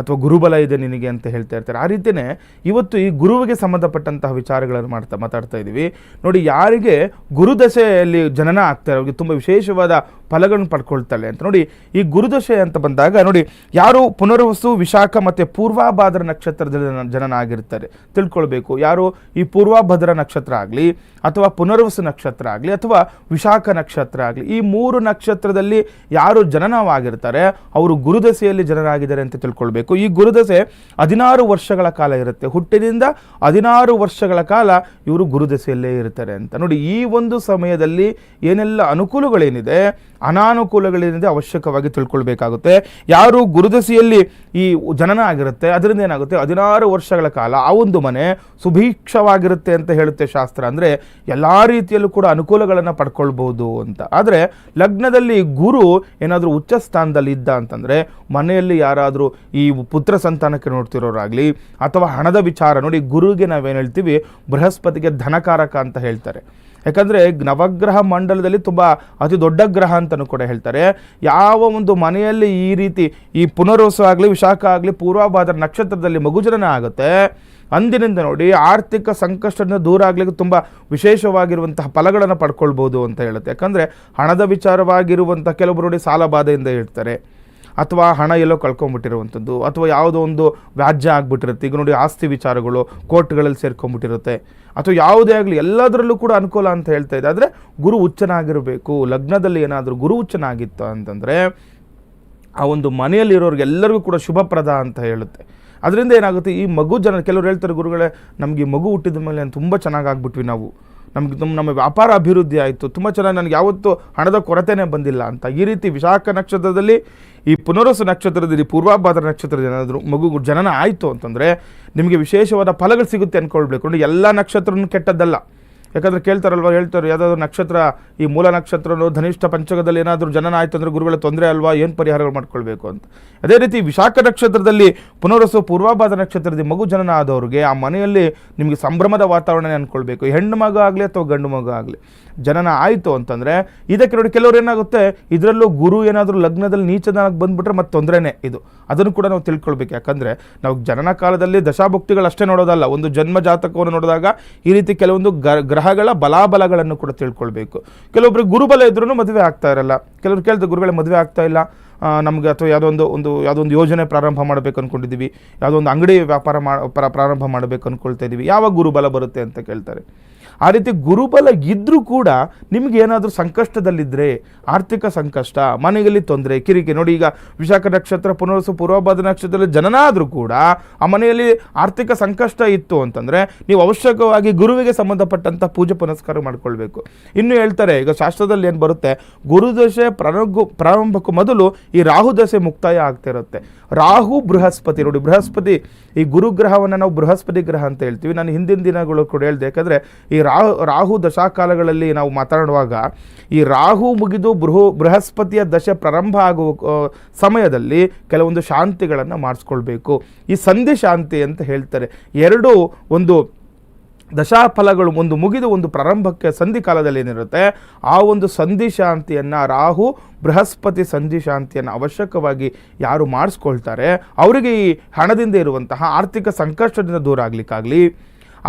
ಅಥವಾ ಗುರುಬಲ ಇದೆ ನಿನಗೆ ಅಂತ ಹೇಳ್ತಾ ಇರ್ತಾರೆ. ಆ ರೀತಿಯೇ ಇವತ್ತು ಈ ಗುರುವಿಗೆ ಸಂಬಂಧಪಟ್ಟಂತಹ ವಿಚಾರಗಳನ್ನು ಮಾಡ್ತಾ ಮಾತಾಡ್ತಾ ಇದ್ದೀವಿ ನೋಡಿ ಯಾರಿಗೆ ಗುರುದಶೆಯಲ್ಲಿ ಜನನ ಆಗ್ತಾರೆ ಅವ್ರಿಗೆ ತುಂಬ ವಿಶೇಷವಾದ ಫಲಗಳನ್ನು ಪಡ್ಕೊಳ್ತಾಳೆ ಅಂತ ನೋಡಿ, ಈ ಗುರುದಶೆ ಅಂತ ಬಂದಾಗ ನೋಡಿ, ಯಾರು ಪುನರ್ವಸು, ವಿಶಾಖ ಮತ್ತು ಪೂರ್ವಾಭಾದ್ರ ನಕ್ಷತ್ರದಲ್ಲಿ ಜನನಾಗಿರ್ತಾರೆ. ತಿಳ್ಕೊಳ್ಬೇಕು, ಯಾರು ಈ ಪೂರ್ವಾಭದ್ರ ನಕ್ಷತ್ರ ಆಗಲಿ, ಅಥವಾ ಪುನರ್ವಸು ನಕ್ಷತ್ರ ಆಗಲಿ, ಅಥವಾ ವಿಶಾಖ ನಕ್ಷತ್ರ ಆಗಲಿ, ಈ ಮೂರು ನಕ್ಷತ್ರದಲ್ಲಿ ಯಾರು ಜನನವಾಗಿರ್ತಾರೆ, ಅವರು ಗುರುದಶೆಯಲ್ಲಿ ಜನರಾಗಿದ್ದಾರೆ ಅಂತ ತಿಳ್ಕೊಳ್ಬೇಕು. ಈ ಗುರುದಶೆ ಹದಿನಾರು ವರ್ಷಗಳ ಕಾಲ ಇರುತ್ತೆ. ಹುಟ್ಟಿನಿಂದ ಹದಿನಾರು ವರ್ಷಗಳ ಕಾಲ ಇವರು ಗುರುದಶೆಯಲ್ಲೇ ಇರ್ತಾರೆ ಅಂತ. ನೋಡಿ, ಈ ಒಂದು ಸಮಯದಲ್ಲಿ ಏನೆಲ್ಲ ಅನುಕೂಲಗಳೇನಿದೆ ಅನಾನುಕೂಲಗಳೇನಿದೆ ಅವಶ್ಯಕವಾಗಿ ತಿಳ್ಕೊಳ್ಬೇಕಾಗುತ್ತೆ. ಯಾರು ಗುರುದಸಿಯಲ್ಲಿ ಈ ಜನನ ಆಗಿರುತ್ತೆ, ಅದರಿಂದ ಏನಾಗುತ್ತೆ? ಹದಿನಾರು ವರ್ಷಗಳ ಕಾಲ ಆ ಒಂದು ಮನೆ ಸುಭೀಕ್ಷವಾಗಿರುತ್ತೆ ಅಂತ ಹೇಳುತ್ತೆ ಶಾಸ್ತ್ರ. ಅಂದರೆ ಎಲ್ಲ ರೀತಿಯಲ್ಲೂ ಕೂಡ ಅನುಕೂಲಗಳನ್ನು ಪಡ್ಕೊಳ್ಬೋದು ಅಂತ. ಆದರೆ ಲಗ್ನದಲ್ಲಿ ಗುರು ಏನಾದರೂ ಉಚ್ಚ ಸ್ಥಾನದಲ್ಲಿ ಇದ್ದ ಅಂತಂದರೆ ಮನೆಯಲ್ಲಿ ಯಾರಾದರೂ ಈ ಪುತ್ರ ಸಂತಾನಕ್ಕೆ ನೋಡ್ತಿರೋರಾಗಲಿ ಅಥವಾ ಹಣದ ವಿಚಾರ ನೋಡಿ ಗುರುಗೆ ನಾವೇನು ಹೇಳ್ತೀವಿ? ಬೃಹಸ್ಪತಿಗೆ ಧನಕಾರಕ ಅಂತ ಹೇಳ್ತಾರೆ. ಯಾಕಂದರೆ ನವಗ್ರಹ ಮಂಡಲದಲ್ಲಿ ತುಂಬ ಅತಿ ದೊಡ್ಡ ಗ್ರಹ ಅಂತಲೂ ಕೂಡ ಹೇಳ್ತಾರೆ. ಯಾವ ಒಂದು ಮನೆಯಲ್ಲಿ ಈ ರೀತಿ ಈ ಪುನರ್ವಸ ಆಗಲಿ, ವಿಶಾಖ ಆಗಲಿ, ಪೂರ್ವಭಾದ್ರ ನಕ್ಷತ್ರದಲ್ಲಿ ಮಗುಜನನ ಆಗುತ್ತೆ, ಅಂದಿನಿಂದ ನೋಡಿ ಆರ್ಥಿಕ ಸಂಕಷ್ಟದಿಂದ ದೂರ ಆಗ್ಲಿಕ್ಕೆ ತುಂಬ ವಿಶೇಷವಾಗಿರುವಂತಹ ಫಲಗಳನ್ನು ಪಡ್ಕೊಳ್ಬೋದು ಅಂತ ಹೇಳುತ್ತೆ. ಯಾಕಂದರೆ ಹಣದ ವಿಚಾರವಾಗಿರುವಂಥ ಕೆಲವರು ನೋಡಿ ಸಾಲ ಬಾಧೆಯಿಂದ ಇರ್ತಾರೆ. ಅಥವಾ ಹಣ ಎಲ್ಲೋ ಕಳ್ಕೊಂಬಿಟ್ಟಿರುವಂಥದ್ದು, ಅಥವಾ ಯಾವುದೋ ಒಂದು ವ್ಯಾಜ್ಯ ಆಗಿಬಿಟ್ಟಿರುತ್ತೆ. ಈಗ ನೋಡಿ ಆಸ್ತಿ ವಿಚಾರಗಳು ಕೋರ್ಟ್ಗಳಲ್ಲಿ ಸೇರ್ಕೊಂಡ್ಬಿಟ್ಟಿರುತ್ತೆ ಅಥವಾ ಯಾವುದೇ ಆಗಲಿ, ಎಲ್ಲದರಲ್ಲೂ ಕೂಡ ಅನುಕೂಲ ಅಂತ ಹೇಳ್ತಾ ಇದೆ. ಆದರೆ ಗುರು ಹುಚ್ಚನಾಗಿರಬೇಕು. ಲಗ್ನದಲ್ಲಿ ಏನಾದರೂ ಗುರು ಹುಚ್ಚನಾಗಿತ್ತು ಅಂತಂದರೆ, ಆ ಒಂದು ಮನೆಯಲ್ಲಿರೋರಿಗೆ ಎಲ್ಲರಿಗೂ ಕೂಡ ಶುಭಪ್ರದ ಅಂತ ಹೇಳುತ್ತೆ. ಅದರಿಂದ ಏನಾಗುತ್ತೆ, ಈ ಮಗು ಜನ, ಕೆಲವರು ಹೇಳ್ತಾರೆ, ಗುರುಗಳೇ, ನಮಗೆ ಮಗು ಹುಟ್ಟಿದ ಮೇಲೆ ತುಂಬ ಚೆನ್ನಾಗಿ ಆಗ್ಬಿಟ್ವಿ ನಾವು. ನಮಗೆ ನಮ್ಮ ನಮ್ಮ ವ್ಯಾಪಾರ ಅಭಿವೃದ್ಧಿ ಆಯಿತು. ತುಂಬ ಚೆನ್ನಾಗಿ ನನಗೆ ಯಾವತ್ತೂ ಹಣದ ಕೊರತೆನೇ ಬಂದಿಲ್ಲ ಅಂತ. ಈ ರೀತಿ ವಿಶಾಖ ನಕ್ಷತ್ರದಲ್ಲಿ ಈ ಪುನರ್ವಸು ನಕ್ಷತ್ರದಲ್ಲಿ ಪೂರ್ವಾಭಾದ್ರ ನಕ್ಷತ್ರದ ಏನಾದರೂ ಮಗು ಜನನ ಆಯಿತು ಅಂತಂದರೆ ನಿಮಗೆ ವಿಶೇಷವಾದ ಫಲಗಳು ಸಿಗುತ್ತೆ ಅಂದ್ಕೊಳ್ಬೇಕು ನೋಡಿ ಎಲ್ಲ ನಕ್ಷತ್ರನೂ ಕೆಟ್ಟದ್ದಲ್ಲ. ಯಾಕಂದರೆ ಕೇಳ್ತಾರಲ್ವ, ಹೇಳ್ತಾರೆ, ಯಾವುದಾದ್ರು ನಕ್ಷತ್ರ, ಈ ಮೂಲ ನಕ್ಷತ್ರನೋ ಧನಿಷ್ಠ ಪಂಚಕದಲ್ಲಿ ಏನಾದರೂ ಜನನ ಆಯಿತು ಅಂದರೆ ಗುರುಗಳ ತೊಂದರೆ ಅಲ್ವಾ, ಏನು ಪರಿಹಾರಗಳು ಮಾಡ್ಕೊಳ್ಬೇಕು ಅಂತ. ಅದೇ ರೀತಿ ವಿಶಾಖ ನಕ್ಷತ್ರದಲ್ಲಿ ಪುನರ್ವಸು ಪೂರ್ವಾಭಾದ ನಕ್ಷತ್ರದಲ್ಲಿ ಮಗು ಜನನ ಆದವ್ರಿಗೆ ಆ ಮನೆಯಲ್ಲಿ ನಿಮಗೆ ಸಂಭ್ರಮದ ವಾತಾವರಣ ಅಂದ್ಕೊಳ್ಬೇಕು ಹೆಣ್ಣು ಮಗು ಆಗಲಿ ಅಥವಾ ಗಂಡು ಮಗು ಆಗಲಿ. ಜನನ ಆಯಿತು ಅಂತಂದರೆ, ಇದಕ್ಕೆ ನೋಡಿ ಕೆಲವರು ಏನಾಗುತ್ತೆ? ಇದರಲ್ಲೂ ಗುರು ಏನಾದರೂ ಲಗ್ನದಲ್ಲಿ ನೀಚನಾಗಿ ಬಂದುಬಿಟ್ರೆ ಮತ್ತೆ ತೊಂದರೆನೇ ಇದು. ಅದನ್ನು ಕೂಡ ನಾವು ತಿಳ್ಕೊಳ್ಬೇಕು. ಯಾಕಂದರೆ, ನಾವು ಜನನ ಕಾಲದಲ್ಲಿ ದಶಾಭುಕ್ತಿಗಳು ಅಷ್ಟೇ ನೋಡೋದಲ್ಲ. ಒಂದು ಜನ್ಮ ಜಾತಕವನ್ನು ನೋಡಿದಾಗ ಈ ರೀತಿ ಕೆಲವೊಂದು ಗ್ರಹಗಳ ಬಲಾಬಲಗಳನ್ನು ಕೂಡ ತಿಳ್ಕೊಳ್ಬೇಕು. ಕೆಲವೊಬ್ಬರು ಗುರುಬಲ ಇದ್ರೂ ಮದುವೆ ಆಗ್ತಾ ಇರಲ್ಲ. ಕೆಲವರು ಕೇಳ್ತಾರೆ, ಗುರುಗಳೇ ಮದುವೆ ಆಗ್ತಾ ಇಲ್ಲ. ನಮಗೆ ಅಥವಾ ಯಾವುದೋ ಒಂದು ಒಂದು ಯೋಜನೆ ಪ್ರಾರಂಭ ಮಾಡಬೇಕು ಅಂದ್ಕೊಂಡಿದ್ದೀವಿ ಯಾವುದೋ ಒಂದು ಅಂಗಡಿ ವ್ಯಾಪಾರ ಮಾ, ಪ್ರ- ಪ್ರಾರಂಭ ಮಾಡಬೇಕು ಅಂದ್ಕೊಳ್ತಾ ಇದ್ದೀವಿ ಯಾವಾಗ ಗುರುಬಲ ಬರುತ್ತೆ ಅಂತ ಕೇಳ್ತಾರೆ. ಆ ರೀತಿ ಗುರುಬಲ ಇದ್ದರೂ ಕೂಡ ನಿಮ್ಗೆ ಏನಾದರೂ ಸಂಕಷ್ಟದಲ್ಲಿದ್ದರೆ ಆರ್ಥಿಕ ಸಂಕಷ್ಟ, ಮನೆಯಲ್ಲಿ ತೊಂದರೆ, ಕಿರಿಕಿ, ನೋಡಿ ಈಗ ವಿಶಾಖ ನಕ್ಷತ್ರ, ಪುನರ್ವಸು, ಪೂರ್ವಭಾದ ನಕ್ಷತ್ರದಲ್ಲಿ ಜನನಾದರೂ ಕೂಡ ಆ ಮನೆಯಲ್ಲಿ ಆರ್ಥಿಕ ಸಂಕಷ್ಟ ಇತ್ತು ಅಂತಂದರೆ ನೀವು ಅವಶ್ಯಕವಾಗಿ ಗುರುವಿಗೆ ಸಂಬಂಧಪಟ್ಟಂಥ ಪೂಜೆ ಪುನಸ್ಕಾರ ಮಾಡಿಕೊಳ್ಬೇಕು. ಇನ್ನು ಹೇಳ್ತಾರೆ, ಈಗ ಶಾಸ್ತ್ರದಲ್ಲಿ ಏನು ಬರುತ್ತೆ? ಗುರುದಶೆ ಪ್ರಾರಂಭ ಪ್ರಾರಂಭಕ್ಕೂ ಮೊದಲು ಈ ರಾಹು ದಶೆ ಮುಕ್ತಾಯ ಆಗ್ತಿರುತ್ತೆ ರಾಹು ಬೃಹಸ್ಪತಿ. ನೋಡಿ, ಬೃಹಸ್ಪತಿ, ಈ ಗುರುಗ್ರಹವನ್ನು ನಾವು ಬೃಹಸ್ಪತಿ ಗ್ರಹ ಅಂತ ಹೇಳ್ತೀವಿ. ನಾನು ಹಿಂದಿನ ದಿನಗಳು ಕೂಡ ಹೇಳಿದೆ, ಯಾಕಂದರೆ ಈ ರಾಹು ರಾಹು ದಶಾಕಾಲಗಳಲ್ಲಿ ನಾವು ಮಾತನಾಡುವಾಗ ಈ ರಾಹು ಮುಗಿದು ಬೃಹ, ಬೃಹಸ್ಪತಿಯ ದಶೆ ಪ್ರಾರಂಭ ಆಗುವ ಸಮಯದಲ್ಲಿ ಕೆಲವೊಂದು ಶಾಂತಿಗಳನ್ನು ಮಾಡಿಸ್ಕೊಳ್ಬೇಕು. ಈ ಸಂಧಿ ಶಾಂತಿ ಅಂತ ಹೇಳ್ತಾರೆ. ಎರಡು ಒಂದು ದಶಾಫಲಗಳು ಒಂದು ಮುಗಿದು ಒಂದು ಪ್ರಾರಂಭಕ್ಕೆ ಸಂಧಿ ಕಾಲದಲ್ಲಿ ಏನಿರುತ್ತೆ, ಆ ಒಂದು ಸಂಧಿ ಶಾಂತಿಯನ್ನು ರಾಹು ಬೃಹಸ್ಪತಿ ಸಂಧಿ ಶಾಂತಿಯನ್ನು ಅವಶ್ಯಕವಾಗಿ ಯಾರು ಮಾಡಿಸ್ಕೊಳ್ತಾರೆ, ಅವರಿಗೆ ಈ ಹಣದಿಂದ ಇರುವಂತಹ ಆರ್ಥಿಕ ಸಂಕಷ್ಟದಿಂದ ದೂರ ಆಗಲಿಕ್ಕಾಗಲಿ,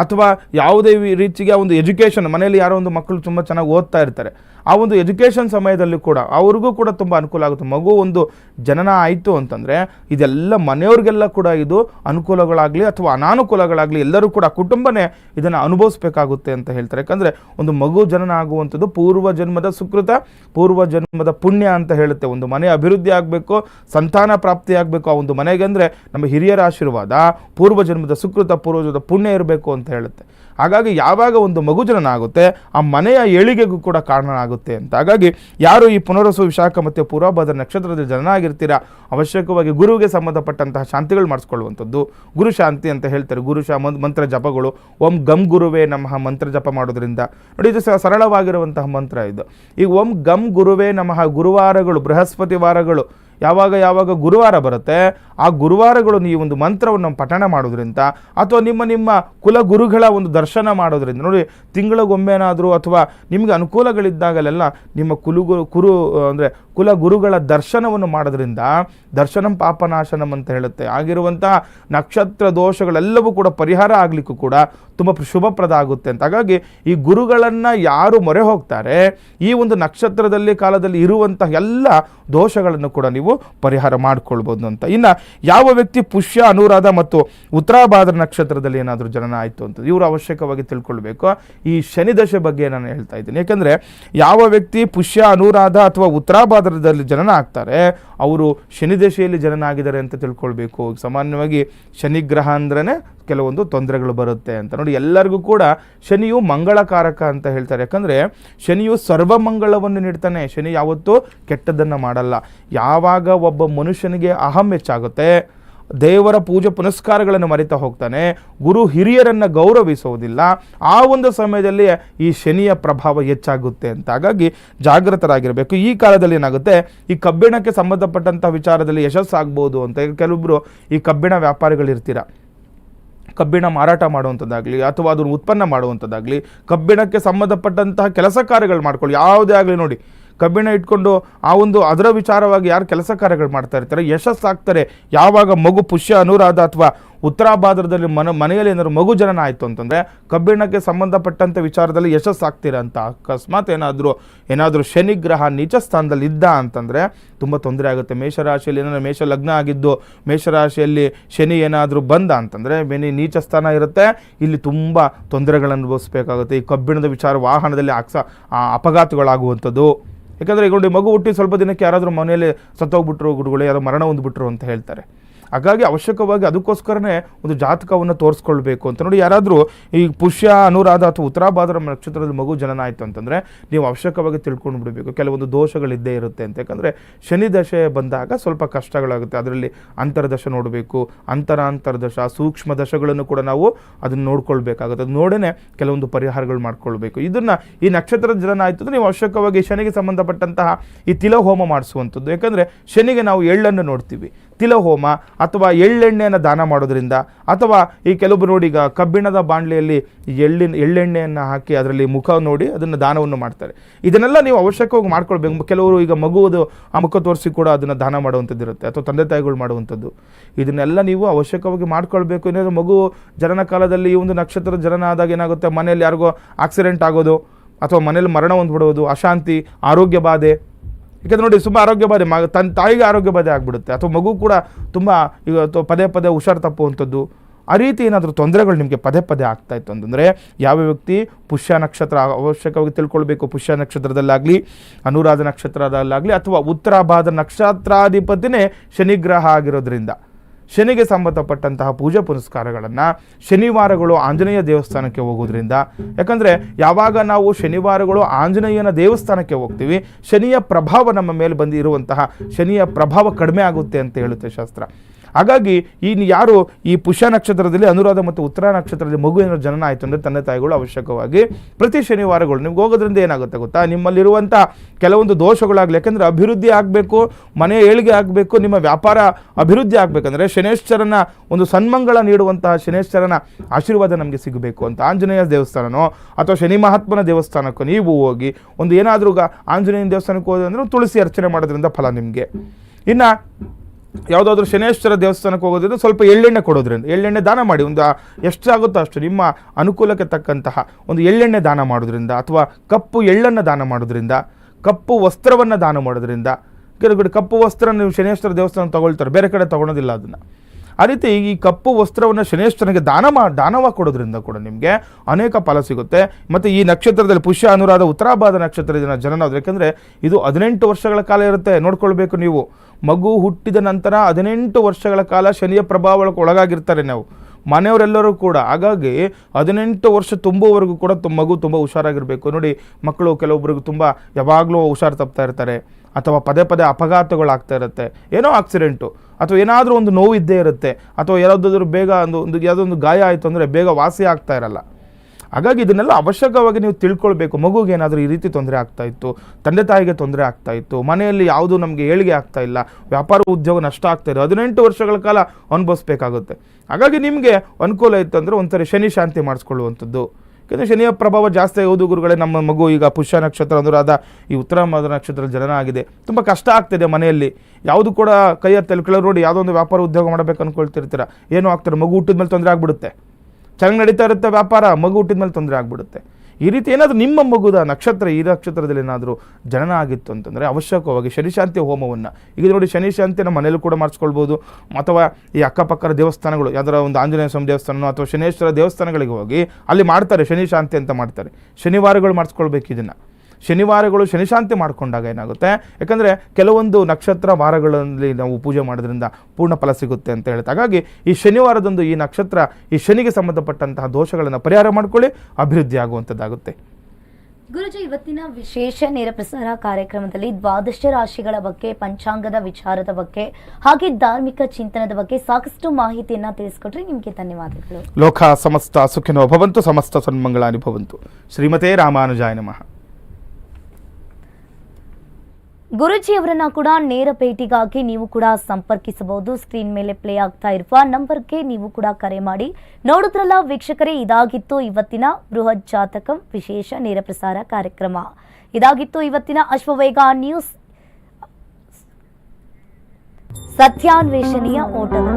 ಅಥವಾ ಯಾವುದೇ ರೀತಿಗೆ ಒಂದು ಎಜುಕೇಷನ್ ಮನೆಯಲ್ಲಿ ಯಾರೋ ಒಂದು ಮಕ್ಕಳು ತುಂಬ ಚೆನ್ನಾಗಿ ಓದ್ತಾ ಇರ್ತಾರೆ ಆ ಒಂದು ಎಜುಕೇಷನ್ ಸಮಯದಲ್ಲಿ ಕೂಡ ಅವ್ರಿಗೂ ಕೂಡ ತುಂಬ ಅನುಕೂಲ ಆಗುತ್ತೆ. ಮಗು ಒಂದು ಜನನ ಆಯಿತು ಅಂತಂದರೆ ಇದೆಲ್ಲ ಮನೆಯವ್ರಿಗೆಲ್ಲ ಕೂಡ ಇದು ಅನುಕೂಲಗಳಾಗಲಿ ಅಥವಾ ಅನಾನುಕೂಲಗಳಾಗಲಿ ಎಲ್ಲರೂ ಕೂಡ ಕುಟುಂಬನೇ ಇದನ್ನು ಅನುಭವಿಸ್ಬೇಕಾಗುತ್ತೆ ಅಂತ ಹೇಳ್ತಾರೆ. ಯಾಕಂದರೆ ಒಂದು ಮಗು ಜನನ ಆಗುವಂಥದ್ದು ಪೂರ್ವ ಜನ್ಮದ ಸುಕೃತ, ಪೂರ್ವ ಜನ್ಮದ ಪುಣ್ಯ ಅಂತ ಹೇಳುತ್ತೆ. ಒಂದು ಮನೆ ಅಭಿವೃದ್ಧಿ ಆಗಬೇಕು, ಸಂತಾನ ಪ್ರಾಪ್ತಿ ಆಗಬೇಕು. ಆ ಒಂದು ಮನೆಗೆ ಅಂದರೆ ನಮ್ಮ ಹಿರಿಯರ ಆಶೀರ್ವಾದ, ಪೂರ್ವ ಜನ್ಮದ ಸುಕೃತ, ಪೂರ್ವ ಜನ್ಮದ ಪುಣ್ಯ ಇರಬೇಕು ಅಂತ ಹೇಳುತ್ತೆ. ಹಾಗಾಗಿ ಯಾವಾಗ ಒಂದು ಮಗು ಜನನ ಆಗುತ್ತೆ ಆ ಮನೆಯ ಏಳಿಗೆಗೂ ಕೂಡ ಕಾರಣ ಆಗುತ್ತೆ ಅಂತ. ಹಾಗಾಗಿ ಯಾರು ಈ ಪುನರ್ವಸು ವಿಶಾಖ ಮತ್ತು ಪೂರ್ವಭದ್ರ ನಕ್ಷತ್ರದಲ್ಲಿ ಜನನ ಆಗಿರ್ತೀರಾ ಅವಶ್ಯಕವಾಗಿ ಗುರುವಿಗೆ ಸಂಬಂಧಪಟ್ಟಂತಹ ಶಾಂತಿಗಳು ಮಾಡಿಸ್ಕೊಳ್ಳುವಂಥದ್ದು. ಗುರು ಶಾಂತಿ ಅಂತ ಹೇಳ್ತಾರೆ. ಗುರು ಶಾ ಮಂತ್ರ ಜಪಗಳು. ಓಂ ಗಂ ಗುರುವೇ ನಮಃ ಮಂತ್ರ ಜಪ ಮಾಡೋದ್ರಿಂದ. ನೋಡಿ, ಇದು ಸ- ಸರಳವಾಗಿರುವಂತಹ ಮಂತ್ರ ಇದು. ಈ ಓಂ ಗಂ ಗುರುವೇ ನಮಃ ಗುರುವಾರಗಳು, ಬೃಹಸ್ಪತಿ ವಾರಗಳು. ಯಾವಾಗ ಯಾವಾಗ ಗುರುವಾರ ಬರುತ್ತೆ ಆ ಗುರುವಾರಗಳು ನೀವು ಒಂದು ಮಂತ್ರವನ್ನು ಪಠಣ ಮಾಡೋದ್ರಿಂದ ಅಥವಾ ನಿಮ್ಮ ನಿಮ್ಮ ಕುಲ ಗುರುಗಳ ಒಂದು ದರ್ಶನ ಮಾಡೋದ್ರಿಂದ ನೋಡಿ ತಿಂಗಳಿಗೊಮ್ಮೆನಾದರೂ ಅಥವಾ ನಿಮಗೆ ಅನುಕೂಲಗಳಿದ್ದಾಗಲೆಲ್ಲ ನಿಮ್ಮ ಕುಲುಗುರು ಕುರು, ಅಂದರೆ ಕುಲ ಗುರುಗಳ ದರ್ಶನವನ್ನು ಮಾಡೋದ್ರಿಂದ ದರ್ಶನಂ ಪಾಪನಾಶನಂ ಅಂತ ಹೇಳುತ್ತೆ. ಆಗಿರುವಂತಹ ನಕ್ಷತ್ರ ದೋಷಗಳೆಲ್ಲವೂ ಕೂಡ ಪರಿಹಾರ ಆಗಲಿಕ್ಕೂ ಕೂಡ ತುಂಬ ಶುಭಪ್ರದ ಆಗುತ್ತೆ ಅಂತ. ಹಾಗಾಗಿ ಈ ಗುರುಗಳನ್ನು ಯಾರು ಮೊರೆ ಹೋಗ್ತಾರೆ, ಈ ಒಂದು ನಕ್ಷತ್ರದಲ್ಲಿ ಕಾಲದಲ್ಲಿ ಇರುವಂತಹ ಎಲ್ಲ ದೋಷಗಳನ್ನು ಕೂಡ ನೀವು ಪರಿಹಾರ ಮಾಡಿಕೊಳ್ಬೋದು ಅಂತ. ಇನ್ನು ಯಾವ ವ್ಯಕ್ತಿ ಪುಷ್ಯ, ಅನುರಾಧ ಮತ್ತು ಉತ್ತರಾಭಾದ್ರ ನಕ್ಷತ್ರದಲ್ಲಿ ಏನಾದರೂ ಜನನ ಆಯಿತು ಅಂತ ಇವರು ಅವಶ್ಯಕವಾಗಿ ತಿಳ್ಕೊಳ್ಬೇಕು. ಈ ಶನಿ ದಶೆ ಬಗ್ಗೆ ನಾನು ಹೇಳ್ತಾ ಇದ್ದೀನಿ. ಯಾಕಂದರೆ ಯಾವ ವ್ಯಕ್ತಿ ಪುಷ್ಯ, ಅನುರಾಧ ಅಥವಾ ಉತ್ತರಾಭಾದ್ರದಲ್ಲಿ ಜನನ ಆಗ್ತಾರೆ, ಅವರು ಶನಿ ದಶೆಯಲ್ಲಿ ಜನನ ಆಗಿದ್ದಾರೆ ಅಂತ ತಿಳ್ಕೊಳ್ಬೇಕು. ಸಾಮಾನ್ಯವಾಗಿ ಶನಿಗ್ರಹ ಅಂದ್ರೇ ಕೆಲವೊಂದು ತೊಂದರೆಗಳು ಬರುತ್ತೆ ಅಂತ. ನೋಡಿ, ಎಲ್ಲರಿಗೂ ಕೂಡ ಶನಿಯು ಮಂಗಳಕಾರಕ ಅಂತ ಹೇಳ್ತಾರೆ. ಯಾಕಂದರೆ ಶನಿಯು ಸರ್ವಮಂಗಳವನ್ನು ನೀಡ್ತಾನೆ. ಶನಿ ಯಾವತ್ತೂ ಕೆಟ್ಟದ್ದನ್ನು ಮಾಡಲ್ಲ. ಯಾವಾಗ ಒಬ್ಬ ಮನುಷ್ಯನಿಗೆ ಅಹಂ ಹೆಚ್ಚಾಗುತ್ತೆ ದೇವರ ಪೂಜೆ ಪುನಸ್ಕಾರಗಳನ್ನು ಮರಿತಾ ಹೋಗ್ತಾನೆ. ಗುರು ಹಿರಿಯರನ್ನು ಗೌರವಿಸುವುದಿಲ್ಲ. ಆ ಒಂದು ಸಮಯದಲ್ಲಿ ಈ ಶನಿಯ ಪ್ರಭಾವ ಹೆಚ್ಚಾಗುತ್ತೆ ಅಂತ ಹಾಗಾಗಿ ಜಾಗೃತರಾಗಿರಬೇಕು. ಈ ಕಾಲದಲ್ಲಿ ಏನಾಗುತ್ತೆ? ಈ ಕಬ್ಬಿಣಕ್ಕೆ ಸಂಬಂಧಪಟ್ಟಂಥ ವಿಚಾರದಲ್ಲಿ ಯಶಸ್ಸಾಗ್ಬೋದು ಅಂತ ಕೆಲವೊಬ್ಬರು ಈ ಕಬ್ಬಿಣ ವ್ಯಾಪಾರಿಗಳಿರ್ತೀರ. ಕಬ್ಬಿಣ ಮಾರಾಟ ಮಾಡುವಂಥದ್ದಾಗಲಿ ಅಥವಾ ಅದನ್ನು ಉತ್ಪನ್ನ ಮಾಡುವಂಥದ್ದಾಗಲಿ ಕಬ್ಬಿಣಕ್ಕೆ ಸಂಬಂಧಪಟ್ಟಂತಹ ಕೆಲಸ ಕಾರ್ಯಗಳು ಮಾಡ್ಕೊಳ್ಳಿ. ಯಾವುದೇ ಆಗಲಿ ನೋಡಿ. ಕಬ್ಬಿಣ ಇಟ್ಕೊಂಡು ಆ ಒಂದು ಅದರ ವಿಚಾರವಾಗಿ ಯಾರು ಕೆಲಸ ಕಾರ್ಯಗಳು ಮಾಡ್ತಾ ಇರ್ತಾರೆ, ಯಶಸ್ಸಾಗ್ತಾರೆ. ಯಾವಾಗ ಮಗು ಪುಷ್ಯ ಅನುರಾಧ ಅಥವಾ ಉತ್ತರಾಭಾದ್ರದಲ್ಲಿ ಮನ, ಮನೆಯಲ್ಲಿ ಏನಾದ್ರು ಮಗು ಜನನ ಆಯಿತು ಅಂತಂದರೆ ಕಬ್ಬಿಣಕ್ಕೆ ಸಂಬಂಧಪಟ್ಟಂಥ ವಿಚಾರದಲ್ಲಿ ಯಶಸ್ಸಾಗ್ತೀರ ಅಂತ ಅಕಸ್ಮಾತ್ ಏನಾದರೂ ಏನಾದರೂ ಶನಿಗ್ರಹ ನೀಚ ಸ್ಥಾನದಲ್ಲಿ ಇದ್ದ ಅಂತಂದರೆ ತುಂಬ ತೊಂದರೆ ಆಗುತ್ತೆ. ಮೇಷರಾಶಿಯಲ್ಲಿ ಏನಾದರೂ ಮೇಷ ಲಗ್ನ ಆಗಿದ್ದು, ಮೇಷರಾಶಿಯಲ್ಲಿ ಶನಿ ಏನಾದರೂ ಬಂದ ಅಂತಂದರೆ ಬೆನಿ ನೀಚ ಸ್ಥಾನ ಇರುತ್ತೆ. ಇಲ್ಲಿ ತುಂಬ ತೊಂದರೆಗಳನ್ನು ಅನುಭವಿಸ್ಬೇಕಾಗುತ್ತೆ. ಈ ಕಬ್ಬಿಣದ ವಿಚಾರ ವಾಹನದಲ್ಲಿ ಅಕ್ಸ ಅಪಘಾತಗಳಾಗುವಂಥದ್ದು. ಯಾಕಂದರೆ ಈಗ ನೋಡಿ ಮಗು ಹುಟ್ಟಿ ಸ್ವಲ್ಪ ದಿನಕ್ಕೆ ಯಾರಾದರೂ ಮನೆಯಲ್ಲಿ ಸತ್ತೋಗ್ಬಿಟ್ರು ಗುಡುಗಳು, ಯಾರೋ ಮರಣ ಹೊಂದ್ಬಿಟ್ರು ಅಂತ ಹೇಳ್ತಾರೆ. ಹಾಗಾಗಿ ಅವಶ್ಯಕವಾಗಿ ಅದಕ್ಕೋಸ್ಕರನೇ ಒಂದು ಜಾತಕವನ್ನು ತೋರಿಸ್ಕೊಳ್ಬೇಕು ಅಂತ ನೋಡಿ, ಯಾರಾದರೂ ಈ ಪುಷ್ಯ, ಅನುರಾಧ ಅಥವಾ ಉತ್ತರಾಭಾದ್ರ ನಕ್ಷತ್ರದಲ್ಲಿ ಮಗು ಜನನ ಆಯಿತು ಅಂತಂದರೆ ನೀವು ಅವಶ್ಯಕವಾಗಿ ತಿಳ್ಕೊಂಡು ಬಿಡಬೇಕು. ಕೆಲವೊಂದು ದೋಷಗಳಿದ್ದೇ ಇರುತ್ತೆ ಅಂತ. ಯಾಕಂದರೆ ಶನಿ ದಶೆ ಬಂದಾಗ ಸ್ವಲ್ಪ ಕಷ್ಟಗಳಾಗುತ್ತೆ. ಅದರಲ್ಲಿ ಅಂತರ್ದಶ ನೋಡಬೇಕು. ಅಂತರಾಂತರ್ದಶ, ಸೂಕ್ಷ್ಮ ದಶಗಳನ್ನು ಕೂಡ ನಾವು ಅದನ್ನು ನೋಡ್ಕೊಳ್ಬೇಕಾಗುತ್ತೆ. ಅದು ನೋಡೇ ಕೆಲವೊಂದು ಪರಿಹಾರಗಳು ಮಾಡ್ಕೊಳ್ಬೇಕು. ಇದನ್ನು ಈ ನಕ್ಷತ್ರದ ಜನನ ಆಯಿತು ಅಂದರೆ ನೀವು ಅವಶ್ಯಕವಾಗಿ ಶನಿಗೆ ಸಂಬಂಧಪಟ್ಟಂತಹ ಈ ತಿಲಹೋಮ ಮಾಡಿಸುವಂಥದ್ದು. ಯಾಕಂದರೆ ಶನಿಗೆ ನಾವು ಎಳ್ಳನ್ನು ನೋಡ್ತೀವಿ. ತಿಲ ಹೋಮ ಅಥವಾ ಎಳ್ಳೆಣ್ಣೆಯನ್ನು ದಾನ ಮಾಡೋದ್ರಿಂದ ಅಥವಾ ಈ ಕೆಲವೊಬ್ಬರು ನೋಡಿ ಈಗ ಕಬ್ಬಿಣದ ಬಾಣಲೆಯಲ್ಲಿ ಎಳ್ಳಿನ ಎಳ್ಳೆಣ್ಣೆಯನ್ನು ಹಾಕಿ ಅದರಲ್ಲಿ ಮುಖ ನೋಡಿ ಅದನ್ನು ದಾನವನ್ನು ಮಾಡ್ತಾರೆ. ಇದನ್ನೆಲ್ಲ ನೀವು ಅವಶ್ಯಕವಾಗಿ ಮಾಡ್ಕೊಳ್ಬೇಕು. ಕೆಲವರು ಈಗ ಮಗುವುದು, ಆ ಮುಖ ತೋರಿಸಿ ಕೂಡ ಅದನ್ನು ದಾನ ಮಾಡುವಂಥದ್ದು ಇರುತ್ತೆ ಅಥವಾ ತಂದೆ ತಾಯಿಗಳು ಮಾಡುವಂಥದ್ದು. ಇದನ್ನೆಲ್ಲ ನೀವು ಅವಶ್ಯಕವಾಗಿ ಮಾಡ್ಕೊಳ್ಬೇಕು. ಏನಾದರೂ ಮಗು ಜನನ ಕಾಲದಲ್ಲಿ ಈ ಒಂದು ನಕ್ಷತ್ರ ಜನನ ಆದಾಗ ಏನಾಗುತ್ತೆ? ಮನೆಯಲ್ಲಿ ಯಾರಿಗೋ ಆಕ್ಸಿಡೆಂಟ್ ಆಗೋದು ಅಥವಾ ಮನೇಲಿ ಮರಣ ಹೊಂದ್ಬಿಡೋದು, ಅಶಾಂತಿ, ಆರೋಗ್ಯ ಬಾಧೆ ಯಾಕಂದ್ರೆ ನೋಡಿ, ತುಂಬ ಆರೋಗ್ಯ ಬಾಧೆ ಮ ತನ್ನ ತಾಯಿಗೆ ಆರೋಗ್ಯ ಬಾಧೆ ಆಗಿಬಿಡುತ್ತೆ. ಅಥವಾ ಮಗು ಕೂಡ ತುಂಬ, ಈಗ ಅಥವಾ ಪದೇ ಪದೇ ಹುಷಾರು ತಪ್ಪುವಂಥದ್ದು. ಆ ರೀತಿ ಏನಾದರೂ ತೊಂದರೆಗಳು ನಿಮಗೆ ಪದೇ ಪದೇ ಆಗ್ತಾ ಇತ್ತು ಅಂತಂದರೆ, ಯಾವ ವ್ಯಕ್ತಿ ಪುಷ್ಯ ನಕ್ಷತ್ರ ಅವಶ್ಯಕವಾಗಿ ತಿಳ್ಕೊಳ್ಬೇಕು. ಪುಷ್ಯ ನಕ್ಷತ್ರದಲ್ಲಾಗಲಿ, ಅನುರಾಧ ನಕ್ಷತ್ರದಲ್ಲಾಗಲಿ, ಅಥವಾ ಉತ್ತರಾಭಾದ ನಕ್ಷತ್ರಾಧಿಪತಿನೇ ಶನಿಗ್ರಹ ಆಗಿರೋದ್ರಿಂದ. ಶನಿಗೆ ಸಂಬಂಧಪಟ್ಟಂತಹ ಪೂಜಾ ಪುನಸ್ಕಾರಗಳನ್ನು ಶನಿವಾರಗಳು ಆಂಜನೇಯ ದೇವಸ್ಥಾನಕ್ಕೆ ಹೋಗೋದ್ರಿಂದ ಯಾಕಂದರೆ ಯಾವಾಗ ನಾವು ಶನಿವಾರಗಳು ಆಂಜನೇಯನ ದೇವಸ್ಥಾನಕ್ಕೆ ಹೋಗ್ತೀವಿ, ಶನಿಯ ಪ್ರಭಾವ ನಮ್ಮ ಮೇಲೆ ಬಂದಿರುವಂತಹ, ಶನಿಯ ಪ್ರಭಾವ ಕಡಿಮೆ ಆಗುತ್ತೆ ಅಂತ ಹೇಳುತ್ತೆ ಶಾಸ್ತ್ರ. ಹಾಗಾಗಿ ಈ ಯಾರು ಈ ಪುಷ್ಯ ನಕ್ಷತ್ರದಲ್ಲಿ ಅನುರಾಧ ಮತ್ತು ಉತ್ತರ ನಕ್ಷತ್ರದಲ್ಲಿ ಮಗುವಿನ ಜನನ ಆಯಿತು ಅಂದರೆ ತಂದೆ ತಾಯಿಗಳು ಅವಶ್ಯಕವಾಗಿ ಪ್ರತಿ ಶನಿವಾರಗಳು ನಿಮ್ಗೆ ಹೋಗೋದ್ರಿಂದ ಏನಾಗುತ್ತೆ ಗೊತ್ತಾ? ನಿಮ್ಮಲ್ಲಿರುವಂಥ ಕೆಲವೊಂದು ದೋಷಗಳಾಗಲಿ, ಯಾಕಂದರೆ ಅಭಿವೃದ್ಧಿ ಆಗಬೇಕು, ಮನೆ ಏಳಿಗೆ ಆಗಬೇಕು, ನಿಮ್ಮ ವ್ಯಾಪಾರ ಅಭಿವೃದ್ಧಿ ಆಗಬೇಕಂದ್ರೆ ಶನೇಶ್ವರನ ಒಂದು ಸನ್ಮಂಗಳ ನೀಡುವಂತಹ ಶನೇಶ್ವರನ ಆಶೀರ್ವಾದ ನಮಗೆ ಸಿಗಬೇಕು ಅಂತ. ಆಂಜನೇಯ ದೇವಸ್ಥಾನನೋ ಅಥವಾ ಶನಿ ಮಹಾತ್ಮನ ದೇವಸ್ಥಾನಕ್ಕೋ ನೀವು ಹೋಗಿ ಒಂದು ಏನಾದರೂ ಆಂಜನೇಯನ ದೇವಸ್ಥಾನಕ್ಕೆ ಹೋದ್ರೆ ತುಳಸಿ ಅರ್ಚನೆ ಮಾಡೋದ್ರಿಂದ ಫಲ ನಿಮಗೆ. ಇನ್ನು ಯಾವುದಾದ್ರೂ ಶನೇಶ್ವರ ದೇವಸ್ಥಾನಕ್ಕೆ ಹೋಗೋದ್ರಿಂದ ಸ್ವಲ್ಪ ಎಳ್ಳೆಣ್ಣೆ ಕೊಡೋದ್ರಿಂದ, ಎಳ್ಳೆಣ್ಣೆ ದಾನ ಮಾಡಿ, ಒಂದು ಎಷ್ಟಾಗುತ್ತೋ ಅಷ್ಟು ನಿಮ್ಮ ಅನುಕೂಲಕ್ಕೆ ತಕ್ಕಂತಹ ಒಂದು ಎಳ್ಳೆಣ್ಣೆ ದಾನ ಮಾಡೋದ್ರಿಂದ ಅಥವಾ ಕಪ್ಪು ಎಳ್ಳನ್ನು ದಾನ ಮಾಡೋದ್ರಿಂದ, ಕಪ್ಪು ವಸ್ತ್ರವನ್ನು ದಾನ ಮಾಡೋದ್ರಿಂದ ಕೆಲವು ಕಡೆ ಕಪ್ಪು ವಸ್ತ್ರ ನೀವು ಶನೇಶ್ವರ ದೇವಸ್ಥಾನ ತಗೊಳ್ತಾರೆ, ಬೇರೆ ಕಡೆ ತೊಗೊಳೋದಿಲ್ಲ ಅದನ್ನು. ಆ ರೀತಿ ಈ ಕಪ್ಪು ವಸ್ತ್ರವನ್ನು ಶನೇಶ್ವರನಿಗೆ ದಾನ ಮಾ ದಾನವಾಗಿ ಕೊಡೋದ್ರಿಂದ ಕೂಡ ನಿಮಗೆ ಅನೇಕ ಫಲ ಸಿಗುತ್ತೆ. ಮತ್ತು ಈ ನಕ್ಷತ್ರದಲ್ಲಿ ಪುಷ್ಯ, ಅನುರಾಧ, ಉತ್ತರಾಭಾದ ನಕ್ಷತ್ರದ ಜನನ ಯಾಕೆಂದರೆ ಇದು ಹದಿನೆಂಟು ವರ್ಷಗಳ ಕಾಲ ಇರುತ್ತೆ. ನೋಡ್ಕೊಳ್ಬೇಕು ನೀವು. ಮಗು ಹುಟ್ಟಿದ ನಂತರ ಹದಿನೆಂಟು ವರ್ಷಗಳ ಕಾಲ ಶನಿಯ ಪ್ರಭಾವಕ್ಕೆ ಒಳಗಾಗಿರ್ತಾರೆ ನಾವು. ಮನೆಯವರೆಲ್ಲರೂ ಕೂಡ. ಹಾಗಾಗಿ ಹದಿನೆಂಟು ವರ್ಷ ತುಂಬುವವರೆಗೂ ಕೂಡ ಮಗು ತುಂಬ ಹುಷಾರಾಗಿರಬೇಕು. ನೋಡಿ, ಮಕ್ಕಳು ಕೆಲವೊಬ್ಬರಿಗೂ ತುಂಬ ಯಾವಾಗಲೂ ಹುಷಾರು ತಪ್ತಾ ಇರ್ತಾರೆ. ಅಥವಾ ಪದೇ ಪದೇ ಅಪಘಾತಗಳಾಗ್ತಾ ಇರುತ್ತೆ. ಏನೋ ಆಕ್ಸಿಡೆಂಟು. ಅಥವಾ ಏನಾದರೂ ಒಂದು ನೋವು ಇದ್ದೇ ಇರುತ್ತೆ, ಅಥವಾ ಯಾವುದಾದ್ರೂ ಬೇಗ ಒಂದು ಒಂದು ಯಾವುದೋ ಒಂದು ಗಾಯ ಆಯಿತು ಅಂದರೆ ಬೇಗ ವಾಸಿ ಆಗ್ತಾ ಇರಲ್ಲ. ಹಾಗಾಗಿ ಇದನ್ನೆಲ್ಲ ಅವಶ್ಯಕವಾಗಿ ನೀವು ತಿಳ್ಕೊಳ್ಬೇಕು. ಮಗುಗೆ ಏನಾದರೂ ಈ ರೀತಿ ತೊಂದರೆ ಆಗ್ತಾ ಇತ್ತು, ತಂದೆ ತಾಯಿಗೆ ತೊಂದರೆ ಆಗ್ತಾ ಇತ್ತು, ಮನೆಯಲ್ಲಿ ಯಾವುದು ನಮಗೆ ಏಳಿಗೆ ಆಗ್ತಾ ಇಲ್ಲ, ವ್ಯಾಪಾರ ಉದ್ಯೋಗ ನಷ್ಟ ಆಗ್ತಾ ಇದೆ, ಹದಿನೆಂಟು ವರ್ಷಗಳ ಕಾಲ ಅನುಭವಿಸ್ಬೇಕಾಗುತ್ತೆ. ಹಾಗಾಗಿ ನಿಮಗೆ ಅನುಕೂಲ ಇತ್ತು ಅಂದರೆ ಒಂಥರ ಶನಿ ಶಾಂತಿ ಮಾಡಿಸ್ಕೊಳ್ಳುವಂಥದ್ದು. ಯಾಕಂದರೆ ಶನಿಯ ಪ್ರಭಾವ ಜಾಸ್ತಿ ಆಗೋದು ಗುರುಗಳೇ, ನಮ್ಮ ಮಗು ಈಗ ಪುಷ್ಯ ನಕ್ಷತ್ರ ಅನುರಾಧ, ಈ ಉತ್ತರ ಮದ ನಕ್ಷತ್ರ ಜನನ ಆಗಿದೆ. ತುಂಬ ಕಷ್ಟ ಆಗ್ತಿದೆ ಮನೆಯಲ್ಲಿ. ಯಾವುದು ಕೂಡ ಕೈ ಹತ್ತಲ್ಲಿ ಕೆಲವರು ನೋಡಿ ಯಾವುದೋ ಒಂದು ವ್ಯಾಪಾರ ಉದ್ಯೋಗ ಮಾಡಬೇಕು ಅಂದ್ಕೊಳ್ತಿರ್ತೀರ ಏನೋ ಆಗ್ತಾರೆ ಮಗು ಹುಟ್ಟಿದ ಮೇಲೆ ತೊಂದರೆ ಆಗಿಬಿಡುತ್ತೆ. ಚೆನ್ನಾಗಿ ನಡೀತಾ ಇರುತ್ತೆ ವ್ಯಾಪಾರ, ಮಗು ಹುಟ್ಟಿದ ಮೇಲೆ ತೊಂದರೆ ಆಗ್ಬಿಡುತ್ತೆ. ಈ ರೀತಿ ಏನಾದರೂ ನಿಮ್ಮ ಮಗುದ ನಕ್ಷತ್ರ, ಈ ನಕ್ಷತ್ರದಲ್ಲಿ ಏನಾದರೂ ಜನನ ಆಗಿತ್ತು ಅಂತಂದರೆ ಅವಶ್ಯಕವಾಗಿ ಶನಿಶಾಂತಿ ಹೋಮವನ್ನು. ಈಗ ನೋಡಿ ಶನಿಶಾಂತಿ ನಮ್ಮ ಮನೇಲೂ ಕೂಡ ಮಾಡಿಸ್ಕೊಳ್ಬೋದು. ಅಥವಾ ಈ ಅಕ್ಕಪಕ್ಕದ ದೇವಸ್ಥಾನಗಳು, ಯಾವ್ದಾರ ಒಂದು ಆಂಜನೇಯ ಸ್ವಾಮಿ ದೇವಸ್ಥಾನ ಅಥವಾ ಶನೇಶ್ವರ ದೇವಸ್ಥಾನಗಳಿಗೆ ಹೋಗಿ ಅಲ್ಲಿ ಮಾಡ್ತಾರೆ ಶನಿಶಾಂತಿ ಅಂತ ಮಾಡ್ತಾರೆ. ಶನಿವಾರಗಳು ಮಾಡಿಸ್ಕೊಳ್ಬೇಕು ಇದನ್ನು. ಶನಿವಾರಗಳು ಶನಿಶಾಂತಿ ಮಾಡಿಕೊಂಡಾಗ ಏನಾಗುತ್ತೆ? ಯಾಕಂದರೆ ಕೆಲವೊಂದು ನಕ್ಷತ್ರ ವಾರಗಳಲ್ಲಿ ನಾವು ಪೂಜೆ ಮಾಡೋದ್ರಿಂದ ಪೂರ್ಣ ಫಲ ಸಿಗುತ್ತೆ ಅಂತ ಹೇಳುತ್ತೆ ಹಾಗಾಗಿ ಈ ಶನಿವಾರದಂದು ಈ ನಕ್ಷತ್ರ ಈ ಶನಿಗೆ ಸಂಬಂಧಪಟ್ಟಂತಹ ದೋಷಗಳನ್ನು ಪರಿಹಾರ ಮಾಡಿಕೊಳ್ಳಿ ಅಭಿವೃದ್ಧಿ ಆಗುವಂಥದ್ದಾಗುತ್ತೆ. ಗುರುಜಿ ಇವತ್ತಿನ ವಿಶೇಷ ನೇರ ಪ್ರಸಾರ ಕಾರ್ಯಕ್ರಮದಲ್ಲಿ ದ್ವಾದಶ ರಾಶಿಗಳ ಬಗ್ಗೆ ಪಂಚಾಂಗದ ವಿಚಾರದ ಬಗ್ಗೆ ಹಾಗೆ ಧಾರ್ಮಿಕ ಚಿಂತನದ ಬಗ್ಗೆ ಸಾಕಷ್ಟು ಮಾಹಿತಿಯನ್ನ ತಿಳಿಸ್ಕೊಟ್ರಿ. ನಿಮಗೆ ಧನ್ಯವಾದಗಳು. ಲೋಕ ಸಮಸ್ತ ಸುಖಿನೋ ಭವಂತು ಸಮಸ್ತ ಸನ್ಮಂಗಳ ಅನುಭವಂತು ಶ್ರೀಮತೇ ರಾಮಾನುಜಾಯ ನಮಃ. ಗುರುಜಿಯವರನ್ನ ಕೂಡ ನೇರ ಭೇಟಿಗಾಗಿ ನೀವು ಕೂಡ ಸಂಪರ್ಕಿಸಬಹುದು. ಸ್ಕ್ರೀನ್ ಮೇಲೆ ಪ್ಲೇ ಆಗ್ತಾ ಇರುವ ನಂಬರ್ಗೆ ನೀವು ಕೂಡ ಕರೆ ಮಾಡಿ. ನೋಡಿದ್ರಲ್ಲ ವೀಕ್ಷಕರೇ, ಇದಾಗಿತ್ತು ಇವತ್ತಿನ ಬೃಹತ್ ಜಾತಕಂ ವಿಶೇಷ ನೇರ ಪ್ರಸಾರ ಕಾರ್ಯಕ್ರಮ. ಇದಾಗಿತ್ತು ಇವತ್ತಿನ ಅಶ್ವವೇಗ ನ್ಯೂಸ್. ಸತ್ಯಾನ್ವೇಷಣೆಯ ಓಟದ.